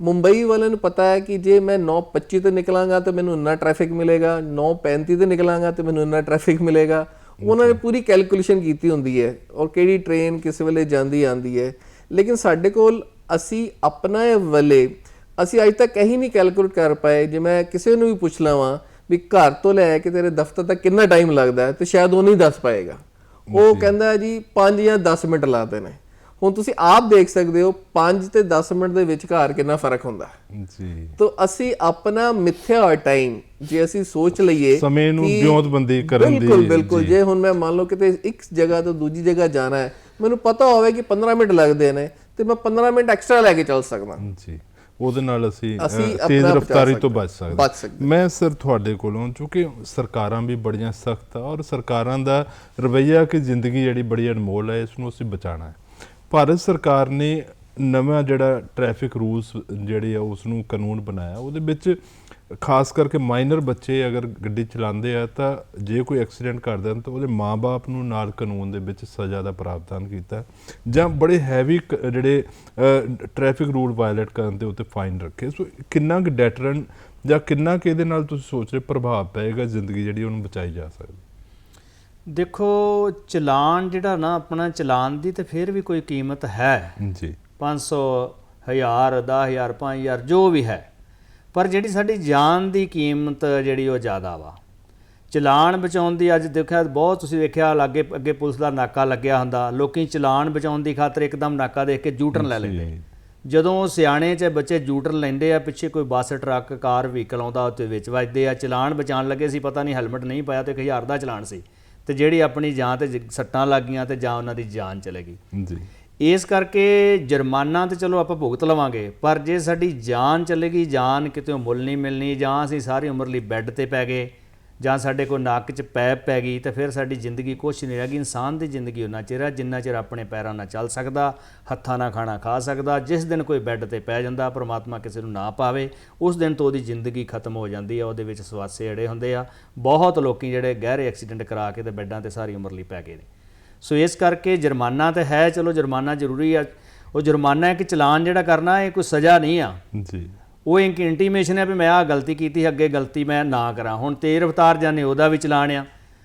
Speaker 3: ਮੁੰਬਈ ਵਾਲਿਆਂ ਨੂੰ ਪਤਾ ਹੈ ਕਿ ਜੇ ਮੈਂ 9:25 ਤੇ ਨਿਕਲਾਂਗਾ ਤਾਂ ਮੈਨੂੰ ਇੰਨਾ ਟ੍ਰੈਫਿਕ ਮਿਲੇਗਾ 9:35 ਤੇ ਨਿਕਲਾਂਗਾ ਤਾਂ ਮੈਨੂੰ ਇੰਨਾ ਟ੍ਰੈਫਿਕ ਮਿਲੇਗਾ। ਉਹਨਾਂ ਨੇ ਪੂਰੀ ਕੈਲਕੂਲੇਸ਼ਨ ਕੀਤੀ ਹੁੰਦੀ ਹੈ ਔਰ ਕਿਹੜੀ ਟ੍ਰੇਨ ਕਿਸ ਵੇਲੇ ਜਾਂਦੀ ਆਂਦੀ ਹੈ। ਲੇਕਿਨ ਸਾਡੇ ਕੋਲ ਅਸੀਂ ਆਪਣਾ ਇਹ ਵੇਲੇ ਅਸੀਂ ਅਜੇ ਤੱਕ ਇਹੀ ਨਹੀਂ ਕੈਲਕੂਲੇਟ ਕਰ ਪਾਏ ਜੇ ਮੈਂ ਕਿਸੇ ਨੂੰ ਵੀ ਪੁੱਛ ਲਵਾਂ ਵੀ ਘਰ ਤੋਂ ਲੈ ਕੇ ਤੇਰੇ ਦਫ਼ਤਰ ਤੱਕ ਕਿੰਨਾ ਟਾਈਮ ਲੱਗਦਾ ਹੈ ਤੇ ਸ਼ਾਇਦ ਉਹ ਨਹੀਂ ਦੱਸ ਪਾਏਗਾ। ਉਹ ਕਹਿੰਦਾ ਜੀ 5 ਜਾਂ 10 ਮਿੰਟ ਲਾਤੇ ਨੇ ਹੁਣ ਤੁਸੀਂ ਆਪ ਦੇਖ ਸਕਦੇ ਹੋ 5 ਤੇ 10 ਮਿੰਟ ਦੇ ਵਿਚਕਾਰ ਕਿੰਨਾ ਫ਼ਰਕ ਹੁੰਦਾ।
Speaker 1: ਜੀ।
Speaker 3: ਤੋ ਅਸੀਂ ਆਪਣਾ ਮਿੱਥਿਆ ਟਾਈਮ ਜੇ ਅਸੀਂ ਸੋਚ ਲਈਏ
Speaker 1: ਸਮੇਂ ਨੂੰ ਵਿਉਂਤਬੰਦੀ ਕਰਨ ਦੀ-
Speaker 3: ਬਿਲਕੁਲ ਬਿਲਕੁਲ ਜੇ ਹੁਣ ਮੈਂ ਮੰਨ ਲਓ ਕਿਤੇ ਇੱਕ ਜਗ੍ਹਾ ਤੋਂ ਦੂਜੀ ਜਗ੍ਹਾ ਜਾਣਾ ਹੈ ਮੈਨੂੰ ਪਤਾ ਹੋਵੇ ਕਿ 15 ਮਿੰਟ ਲੱਗਦੇ ਨੇ ਤੇ ਮੈਂ 15 ਮਿੰਟ ਐਕਸਟਰਾ ਲੈ ਕੇ ਚੱਲ ਸਕਦਾ।
Speaker 1: ਜੀ। ਉਹਦੇ ਨਾਲ ਅਸੀਂ ਤੇਜ਼ ਰਫ਼ਤਾਰੀ ਤੋਂ ਬਚ ਸਕਦੇ ਮੈਂ ਸਰ ਤੁਹਾਡੇ ਕੋਲੋਂ ਕਿਉਂਕਿ ਸਰਕਾਰਾਂ ਵੀ ਬੜੀਆਂ ਸਖਤ ਆ ਔਰ ਸਰਕਾਰਾਂ ਦਾ ਰਵੱਈਆ ਕਿ ਜ਼ਿੰਦਗੀ ਜਿਹੜੀ ਬੜੀ ਅਨਮੋਲ ਹੈ ਇਸ ਨੂੰ ਅਸੀਂ ਬਚਾਉਣਾ ਹੈ। ਭਾਰਤ ਸਰਕਾਰ ਨੇ ਨਵਾਂ ਜਿਹੜਾ ਟ੍ਰੈਫਿਕ ਰੂਲਸ ਜਿਹੜੇ ਆ ਉਸ ਨੂੰ ਕਾਨੂੰਨ ਬਣਾਇਆ ਉਹਦੇ ਵਿੱਚ ਖਾਸ ਕਰਕੇ ਮਾਈਨਰ ਬੱਚੇ ਅਗਰ ਗੱਡੀ ਚਲਾਉਂਦੇ ਆ ਤਾਂ ਜੇ ਕੋਈ ਐਕਸੀਡੈਂਟ ਕਰਦੇ ਹਨ ਤਾਂ ਉਹਦੇ ਮਾਪੇ ਨੂੰ ਨਾਲ ਕਾਨੂੰਨ ਦੇ ਵਿੱਚ ਸਜ਼ਾ ਦਾ ਪ੍ਰਾਵਧਾਨ ਕੀਤਾ। ਜਾਂ ਬੜੇ ਹੈਵੀ ਜਿਹੜੇ ਟ੍ਰੈਫਿਕ ਰੂਲ ਵਾਇਲੇਟ ਕਰਨ ਦੇ ਉੱਤੇ ਫਾਈਨ ਰੱਖੇ। ਸੋ ਕਿੰਨਾ ਕੁ ਡੈਟਰਨ ਜਾਂ ਕਿੰਨਾ ਕੁ ਇਹਦੇ ਨਾਲ ਤੁਸੀਂ ਸੋਚ ਰਹੇ ਪ੍ਰਭਾਵ ਪਏਗਾ ਜ਼ਿੰਦਗੀ ਜਿਹੜੀ ਉਹਨੂੰ ਬਚਾਈ ਜਾ ਸਕਦੀ?
Speaker 2: ਦੇਖੋ ਚਲਾਨ ਜਿਹੜਾ ਨਾ ਆਪਣਾ ਚਲਾਨ ਦੀ ਤੇ ਫਿਰ ਵੀ ਕੋਈ ਕੀਮਤ ਹੈ।
Speaker 1: ਜੀ।
Speaker 2: 500 1000 10000 5000 ਜੋ ਵੀ ਹੈ। ਪਰ ਜਿਹੜੀ ਸਾਡੀ ਜਾਨ ਦੀ ਕੀਮਤ ਜਿਹੜੀ ਉਹ ਜ਼ਿਆਦਾ ਵਾ। ਚਲਾਨ ਬਚਾਉਣ ਦੀ ਅੱਜ ਦੇਖਿਆ ਬਹੁਤ ਤੁਸੀਂ ਵੇਖਿਆ ਲਾਗੇ ਅੱਗੇ ਪੁਲਿਸ ਦਾ ਨਾਕਾ ਲੱਗਿਆ ਹੁੰਦਾ। ਲੋਕੀ ਚਲਾਨ ਬਚਾਉਣ ਦੀ ਖਾਤਰ ਇੱਕਦਮ ਨਾਕਾ ਦੇਖ ਕੇ ਜੂਟਰਨ ਲੈ ਲੈਂਦੇ। ਜਦੋਂ ਸਿਆਣੇ ਚ ਬੱਚੇ ਜੂਟਰ ਲੈਂਦੇ ਆ ਪਿੱਛੇ ਕੋਈ ਬੱਸ ਟਰੱਕ ਕਾਰ ਵਹੀਕਲ ਆਉਂਦਾ ਉੱਤੇ ਵਿੱਚ ਵੱਜਦੇ ਆ। ਚਲਾਨ ਬਚਾਉਣ ਲੱਗੇ ਸੀ ਪਤਾ ਨਹੀਂ ਹੈਲਮਟ ਨਹੀਂ ਪਾਇਆ ਤੇ 1000 ਦਾ ਚਲਾਨ ਸੀ। ਤੇ ਜਿਹੜੀ ਆਪਣੀ ਜਾਨ ਤੇ ਸੱਟਾਂ ਲੱਗ ਗਈਆਂ ਤੇ ਜਾਂ ਉਹਨਾਂ ਦੀ ਜਾਨ ਚਲੇ ਗਈ।
Speaker 1: ਜੀ
Speaker 2: ਇਸ ਕਰਕੇ ਜੁਰਮਾਨਾ ਤੇ ਚਲੋ ਆਪਾਂ ਭੁਗਤ ਲਵਾਂਗੇ, ਪਰ ਜੇ ਸਾਡੀ ਜਾਨ ਚਲੇਗੀ ਜਾਨ ਕਿਤੇ ਮੁੱਲ ਨਹੀਂ ਮਿਲਣੀ, ਜਾਂ ਅਸੀਂ ਸਾਰੀ ਉਮਰ ਲਈ ਬੈੱਡ ਤੇ ਪੈ ਗਏ, ਜਾਂ ਸਾਡੇ ਕੋਲ ਨੱਕ 'ਚ ਪੈਪ ਪੈ ਗਈ, ਤਾਂ ਫਿਰ ਸਾਡੀ ਜ਼ਿੰਦਗੀ ਕੁਛ ਨਹੀਂ ਰਹਿ ਗਈ, ਇਨਸਾਨ ਦੀ ਜ਼ਿੰਦਗੀ ਉਹਨਾਂ ਚਿਰ ਹੈ ਜਿੰਨਾ ਚਿਰ ਆਪਣੇ ਪੈਰਾਂ ਨਾਲ ਚੱਲ ਸਕਦਾ, ਹੱਥਾਂ ਨਾਲ ਖਾਣਾ ਖਾ ਸਕਦਾ, ਜਿਸ ਦਿਨ ਕੋਈ ਬੈੱਡ ਤੇ ਪੈ ਜਾਂਦਾ, ਪਰਮਾਤਮਾ ਕਿਸੇ ਨੂੰ ਨਾ ਪਾਵੇ, ਉਸ ਦਿਨ ਤੋਂ ਉਹਦੀ ਜ਼ਿੰਦਗੀ ਖਤਮ ਹੋ ਜਾਂਦੀ ਆ, ਉਹਦੇ ਵਿੱਚ ਸਵਾਸੇ ਜਿਹੜੇ ਹੁੰਦੇ ਆ। ਬਹੁਤ ਲੋਕੀ ਜਿਹੜੇ ਗਹਿਰੇ ਐਕਸੀਡੈਂਟ ਕਰਾ ਕੇ ਤੇ ਬੈੱਡਾਂ ਤੇ ਸਾਰੀ ਉਮਰ ਲਈ ਪੈ ਗਏ ਨੇ। ਸੋ ਇਸ ਕਰਕੇ ਜੁਰਮਾਨਾ ਤਾਂ ਹੈ ਚਲੋ ਜੁਰਮਾਨਾ ਜ਼ਰੂਰੀ ਆ। ਉਹ ਜੁਰਮਾਨਾ ਹੈ ਕਿ ਚਲਾਨ ਜਿਹੜਾ ਕਰਨਾ ਇਹ ਕੋਈ ਸਜ਼ਾ ਨਹੀਂ ਆ।
Speaker 1: ਜੀ।
Speaker 2: ਉਹ ਇੱਕ ਇੰਟੀਮੇਸ਼ਨ ਹੈ ਵੀ ਮੈਂ ਆਹ ਗਲਤੀ ਕੀਤੀ ਅੱਗੇ ਗਲਤੀ ਮੈਂ ਨਾ ਕਰਾਂ। ਹੁਣ ਤੇਜ਼ ਰਫ਼ਤਾਰ ਜਾਣੇ ਉਹਦਾ ਵੀ ਚਲਾਨ ਆ।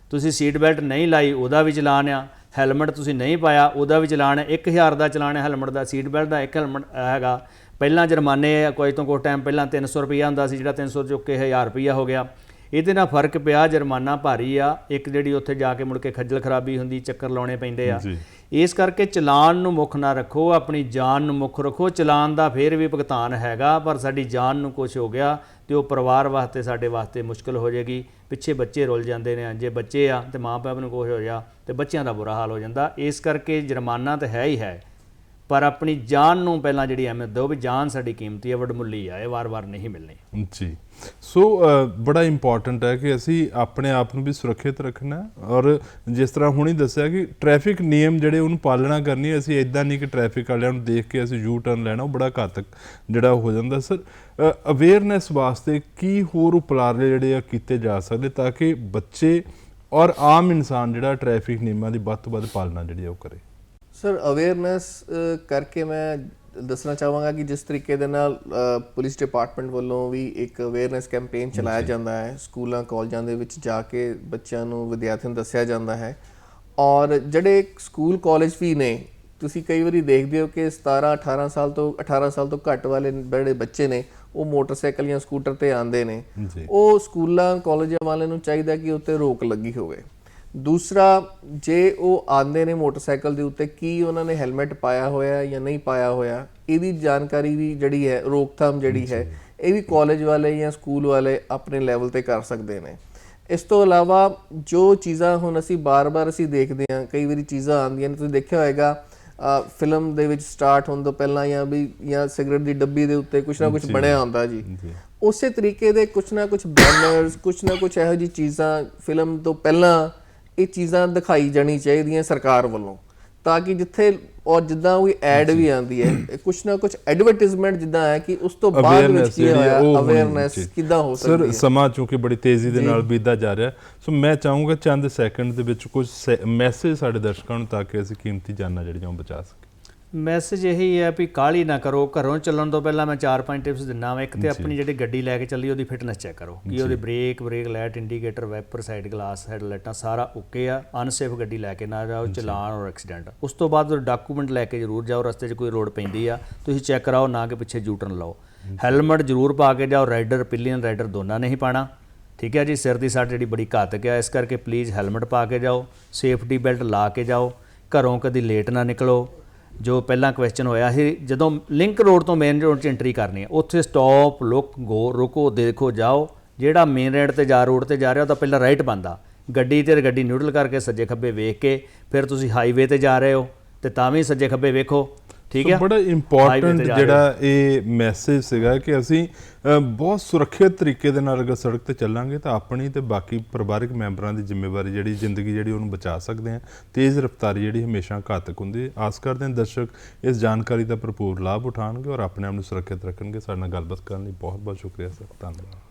Speaker 2: ਤੁਸੀਂ ਸੀਟ ਬੈਲਟ ਨਹੀਂ ਲਾਈ ਉਹਦਾ ਵੀ ਚਲਾਨ ਆ। ਹੈਲਮਟ ਤੁਸੀਂ ਨਹੀਂ ਪਾਇਆ ਉਹਦਾ ਵੀ ਚਲਾਨ ਹੈ 1000 ਦਾ ਚਲਾਨ ਹੈ ਹੈਲਮਟ ਦਾ ਸੀਟ ਬੈਲਟ ਦਾ ਇੱਕ ਹੈਲਮਟ ਹੈਗਾ। ਪਹਿਲਾਂ ਜੁਰਮਾਨੇ ਕੋਈ ਤੋਂ ਕੋਈ ਟਾਈਮ ਪਹਿਲਾਂ 300 ਰੁਪਈਆ ਹੁੰਦਾ ਸੀ ਜਿਹੜਾ 300 ਚੁੱਕ ਕੇ 1000 ਰੁਪਈਆ ਹੋ ਗਿਆ। ਇਹਦੇ ਨਾਲ ਫ਼ਰਕ ਪਿਆ ਜੁਰਮਾਨਾ ਭਾਰੀ ਆ। ਇੱਕ ਜਿਹੜੀ ਉੱਥੇ ਜਾ ਕੇ ਮੁੜ ਕੇ ਖੱਜਲ ਖਰਾਬੀ ਹੁੰਦੀ ਚੱਕਰ ਲਾਉਣੇ ਪੈਂਦੇ ਆ। ਇਸ ਕਰਕੇ ਚਲਾਨ ਨੂੰ ਮੁੱਖ ਨਾ ਰੱਖੋ ਆਪਣੀ ਜਾਨ ਨੂੰ ਮੁੱਖ ਰੱਖੋ। ਚਲਾਨ ਦਾ ਫੇਰ ਵੀ ਭੁਗਤਾਨ ਹੈਗਾ ਪਰ ਸਾਡੀ ਜਾਨ ਨੂੰ ਕੁਝ ਹੋ ਗਿਆ ਤੇ ਉਹ ਪਰਿਵਾਰ ਵਾਸਤੇ ਸਾਡੇ ਵਾਸਤੇ ਮੁਸ਼ਕਲ ਹੋ ਜਾਏਗੀ। ਪਿੱਛੇ ਬੱਚੇ ਰੁੱਲ ਜਾਂਦੇ ਨੇ ਜੇ ਬੱਚੇ ਆ ਤੇ ਮਾਪੇ ਨੂੰ ਕੁਝ ਹੋ ਜਾ ਤੇ ਬੱਚਿਆਂ ਦਾ ਬੁਰਾ ਹਾਲ ਹੋ ਜਾਂਦਾ। ਇਸ ਕਰਕੇ ਜੁਰਮਾਨਾ ਤਾਂ ਹੈ ਹੀ ਹੈ। ਪਰ ਆਪਣੀ ਜਾਨ ਨੂੰ ਪਹਿਲਾਂ ਜਿਹੜੀ ਅਹਿਮੀਅਤ ਦਿਓ ਵੀ ਜਾਨ ਸਾਡੀ ਕੀਮਤੀ ਹੈ, ਵਡਮੁੱਲੀ ਆ, ਇਹ ਵਾਰ-ਵਾਰ ਨਹੀਂ ਮਿਲਣੀ।
Speaker 1: ਜੀ। ਸੋ ਬੜਾ ਇੰਪੋਰਟੈਂਟ ਹੈ ਕਿ ਅਸੀਂ ਆਪਣੇ ਆਪ ਨੂੰ ਵੀ ਸੁਰੱਖਿਅਤ ਰੱਖਣਾ ਔਰ ਜਿਸ ਤਰ੍ਹਾਂ ਹੁਣੀ ਦੱਸਿਆ ਕਿ ਟ੍ਰੈਫਿਕ ਨਿਯਮ ਜਿਹੜੇ ਉਹਨੂੰ ਪਾਲਣਾ ਕਰਨੀ ਹੈ। ਅਸੀਂ ਇਦਾਂ ਨਹੀਂ ਕਿ ਟ੍ਰੈਫਿਕ ਵਾਲਿਆਂ ਨੂੰ ਦੇਖ ਕੇ ਅਸੀਂ ਯੂ ਟਰਨ ਲੈਣਾ, ਉਹ ਬੜਾ ਘਾਤਕ ਜਿਹੜਾ ਹੋ ਜਾਂਦਾ। ਸਰ ਅਵੇਅਰਨੈਸ ਵਾਸਤੇ ਕੀ ਹੋਰ ਉਪਰਾਲੇ ਜਿਹੜੇ ਆ ਕੀਤੇ ਜਾ ਸਕਦੇ ਤਾਂ ਕਿ ਬੱਚੇ ਔਰ ਆਮ ਇਨਸਾਨ ਜਿਹੜਾ ਟ੍ਰੈਫਿਕ ਨਿਯਮਾਂ ਦੀ ਵੱਧ ਤੋਂ ਵੱਧ ਪਾਲਣਾ ਜਿਹੜੀ ਆ ਉਹ ਕਰੇ?
Speaker 3: ਸਰ ਅਵੇਅਰਨੈਸ ਕਰਕੇ ਮੈਂ ਦੱਸਣਾ ਚਾਹਾਂਗਾ ਕਿ ਜਿਸ ਤਰੀਕੇ ਦੇ ਨਾਲ ਪੁਲਿਸ ਡਿਪਾਰਟਮੈਂਟ ਵੱਲੋਂ ਵੀ ਇੱਕ ਅਵੇਅਰਨੈਸ ਕੈਂਪੇਨ ਚਲਾਇਆ ਜਾਂਦਾ ਹੈ ਸਕੂਲਾਂ ਕਾਲਜਾਂ ਦੇ ਵਿੱਚ ਜਾ ਕੇ ਬੱਚਿਆਂ ਨੂੰ ਵਿਦਿਆਰਥੀਆਂ ਨੂੰ ਦੱਸਿਆ ਜਾਂਦਾ ਹੈ ਔਰ ਜਿਹੜੇ ਸਕੂਲ ਕਾਲਜ ਵੀ ਨੇ ਤੁਸੀਂ ਕਈ ਵਾਰੀ ਦੇਖਦੇ ਹੋ ਕਿ 17 18 ਸਾਲ ਤੋਂ 18 ਸਾਲ ਤੋਂ ਘੱਟ ਵਾਲੇ ਜਿਹੜੇ ਬੱਚੇ ਨੇ ਉਹ ਮੋਟਰਸਾਈਕਲ ਜਾਂ ਸਕੂਟਰ ਤੇ ਆਉਂਦੇ ਨੇ ਉਹ ਸਕੂਲਾਂ ਕਾਲਜਾਂ ਵਾਲਿਆਂ ਨੂੰ ਚਾਹੀਦਾ ਕਿ ਉੱਤੇ ਰੋਕ ਲੱਗੀ ਹੋਵੇ ਦੂਸਰਾ ਜੇ ਉਹ ਆਂਦੇ ਨੇ ਮੋਟਰਸਾਈਕਲ ਦੇ ਉੱਤੇ ਕੀ ਉਹਨਾਂ ਨੇ ਹੈਲਮਟ ਪਾਇਆ ਹੋਇਆ ਜਾਂ ਨਹੀਂ ਪਾਇਆ ਹੋਇਆ? ਇਹਦੀ ਜਾਣਕਾਰੀ ਵੀ ਜਿਹੜੀ ਹੈ ਰੋਕਥਾਮ ਜਿਹੜੀ ਹੈ ਇਹ ਵੀ ਕਾਲਜ ਵਾਲੇ ਜਾਂ ਸਕੂਲ ਵਾਲੇ ਆਪਣੇ ਲੈਵਲ ਤੇ ਕਰ ਸਕਦੇ ਨੇ। ਇਸ ਤੋਂ ਇਲਾਵਾ ਜੋ ਚੀਜ਼ਾਂ ਹੁਣ ਅਸੀਂ ਬਾਰ-ਬਾਰ ਅਸੀਂ ਦੇਖਦੇ ਹਾਂ ਕਈ ਵਾਰੀ ਚੀਜ਼ਾਂ ਆਉਂਦੀਆਂ ਨੇ ਤੁਸੀਂ ਦੇਖਿਆ ਹੋਵੇਗਾ ਫਿਲਮ ਦੇ ਵਿੱਚ ਸਟਾਰਟ ਹੋਣ ਤੋਂ ਪਹਿਲਾਂ ਜਾਂ ਵੀ ਜਾਂ ਸਿਗਰਟ ਦੀ ਡੱਬੀ ਦੇ ਉੱਤੇ ਕੁਝ ਨਾ ਕੁਝ ਬਣਿਆ ਹੁੰਦਾ ਜੀ।
Speaker 1: ਜੀ।
Speaker 3: ਉਸੇ ਤਰੀਕੇ ਦੇ ਕੁਛ ਨਾ ਕੁਛ ਬੈਨਰਸ ਕੁਛ ਨਾ ਕੁਛ ਇਹੋ ਜਿਹੀ ਚੀਜ਼ਾਂ ਫਿਲਮ ਤੋਂ ਪਹਿਲਾਂ ਇਹ ਚੀਜ਼ਾਂ ਦਿਖਾਈ ਜਾਣੀ ਚਾਹੀਦੀਆਂ ਸਰਕਾਰ ਵੱਲੋਂ ਤਾਂ ਕਿ ਜਿੱਥੇ ਔਰ ਜਿੱਦਾਂ ਕੋਈ ਐਡ ਵੀ ਆਉਂਦੀ ਹੈ ਕੁਛ ਨਾ ਕੁਛ ਐਡਵਰਟਾਈਜ਼ਮੈਂਟ ਜਿੱਦਾਂ ਹੈ ਕਿ ਉਸ ਤੋਂ ਬਾਅਦ ਵਿੱਚ ਕੀ ਹੋਇਆ ਅਵੇਅਰਨੈਸ। ਕਿੱਦਾਂ ਹੋ
Speaker 1: ਸਰ
Speaker 3: ਸਕਦੀ ਹੈ?
Speaker 1: ਸਮਾਂ ਚੂੰਕਿ ਬੜੀ ਤੇਜ਼ੀ ਦੇ ਨਾਲ ਬੀਤਦਾ ਜਾ ਰਿਹਾ। ਸੋ ਮੈਂ ਚਾਹੂੰਗਾ ਚੰਦ ਸੈਕਿੰਡ ਦੇ ਵਿੱਚ ਕੁਝ ਮੈਸੇਜ ਸਾਡੇ ਦਰਸ਼ਕਾਂ ਨੂੰ ਤਾਂ ਕਿ ਅਸੀਂ ਕੀਮਤੀ ਜਾਨਾਂ ਜਿਹੜੀਆਂ ਉਹ ਬਚਾ ਸਕੀਏ।
Speaker 2: ਮੈਸੇਜ ਇਹੀ ਹੈ ਵੀ ਕਾਹਲੀ ਨਾ ਕਰੋ ਘਰੋਂ ਚੱਲਣ ਤੋਂ ਪਹਿਲਾਂ ਮੈਂ ਚਾਰ ਪੰਜ ਟਿਪਸ ਦਿੰਨਾ ਵਾਂ। ਇੱਕ ਤੇ ਆਪਣੀ ਜਿਹੜੀ ਗੱਡੀ ਲੈ ਕੇ ਚੱਲੀ ਉਹਦੀ ਫਿਟਨੈਸ ਚੈੱਕ ਕਰੋ ਕਿ ਉਹਦੇ brake brake light indicator wiper side glass ਹੈਡਲਾਈਟਾਂ ਸਾਰਾ ਓਕੇ ਆ। ਅਨਸੇਫ ਗੱਡੀ ਲੈ ਕੇ ਨਾ ਜਾਓ ਚਲਾਨ ਔਰ ਐਕਸੀਡੈਂਟ ਉਸ ਤੋਂ ਬਾਅਦ ਡਾਕੂਮੈਂਟ ਲੈ ਕੇ ਜ਼ਰੂਰ ਜਾਓ ਰਸਤੇ 'ਚ ਕੋਈ ਰੋਡ ਪੈਂਦੀ ਆ ਤੁਸੀਂ ਚੈੱਕ ਕਰਾਓ ਨਾ ਕਿ ਪਿੱਛੇ ਯੂਟਰਨ ਲਾਓ। ਹੈਲਮਟ ਜ਼ਰੂਰ ਪਾ ਕੇ ਜਾਓ ਰਾਈਡਰ ਪਿਲੀਅਨ ਰਾਈਡਰ ਦੋਨਾਂ ਨੇ ਹੀ ਪਾਣਾ। ਠੀਕ ਹੈ ਜੀ ਸਿਰ ਦੀ ਸੱਟ ਜਿਹੜੀ ਬੜੀ ਘਾਤਕ ਹੈ ਇਸ ਕਰਕੇ ਪਲੀਜ਼ ਹੈਲਮਟ ਪਾ ਕੇ ਜਾਓ ਸੇਫਟੀ ਬੈਲਟ ਲਾ ਕੇ ਜਾਓ। ਘਰੋਂ ਕਦੀ ਲੇਟ ਨਾ ਨਿਕਲੋ। ਜੋ ਪਹਿਲਾਂ ਕੁਐਸਚਨ ਹੋਇਆ ਸੀ, ਜਦੋਂ ਲਿੰਕ ਰੋਡ ਤੋਂ ਮੇਨ ਰੋਡ 'ਚ ਐਂਟਰੀ ਕਰਨੀ ਹੈ, ਉੱਥੇ ਸਟਾਪ ਲੁੱਕ ਗੋ ਰੁਕੋ, ਦੇਖੋ, ਜਾਓ, ਜਿਹੜਾ ਮੇਨ ਰੋਡ ਤੇ ਜਾ ਰੋਡ ਤੇ ਜਾ ਰਿਹਾ ਉਹਦਾ ਪਹਿਲਾਂ ਰਾਈਟ ਬੰਦਾ। ਗੱਡੀ ਤੇ ਗੱਡੀ ਨਿਊਡਲ ਕਰਕੇ ਸੱਜੇ ਖੱਬੇ ਵੇਖ ਕੇ, ਫਿਰ ਤੁਸੀਂ ਹਾਈਵੇ ਤੇ ਜਾ ਰਹੇ ਹੋ, ਤੇ ਤਾਂ ਵੀ ਸੱਜੇ ਖੱਬੇ ਵੇਖੋ। ਠੀਕ ਹੈ?
Speaker 1: ਬੜਾ ਇੰਪੋਰਟੈਂਟ ਜਿਹੜਾ ਇਹ ਮੈਸੇਜ ਸੀਗਾ ਕਿ ਅਸੀਂ ਬਹੁਤ ਸੁਰੱਖਿਅਤ ਤਰੀਕੇ ਦੇ ਨਾਲ ਅਗਰ ਸੜਕ ਤੇ ਚੱਲਾਂਗੇ ਤਾਂ ਆਪਣੀ ਤੇ ਬਾਕੀ ਪਰਿਵਾਰਕ ਮੈਂਬਰਾਂ ਦੀ ਜ਼ਿੰਮੇਵਾਰੀ ਜਿਹੜੀ ਜ਼ਿੰਦਗੀ ਜਿਹੜੀ ਉਹਨੂੰ ਬਚਾ ਸਕਦੇ ਹਾਂ। ਤੇਜ਼ ਰਫ਼ਤਾਰੀ ਜਿਹੜੀ ਹਮੇਸ਼ਾ ਘਾਤਕ ਹੁੰਦੀ ਹੈ। ਆਸ ਕਰਦੇ ਹਾਂ ਦਰਸ਼ਕ ਇਸ ਜਾਣਕਾਰੀ ਦਾ ਭਰਪੂਰ ਲਾਭ ਉਠਾਉਣਗੇ ਔਰ ਆਪਣੇ ਆਪ ਨੂੰ ਸੁਰੱਖਿਅਤ ਰੱਖਣਗੇ। ਸਾਡੇ ਨਾਲ ਗੱਲਬਾਤ ਕਰਨ ਲਈ ਬਹੁਤ ਬਹੁਤ ਸ਼ੁਕਰੀਆ ਸਰ। ਧੰਨਵਾਦ।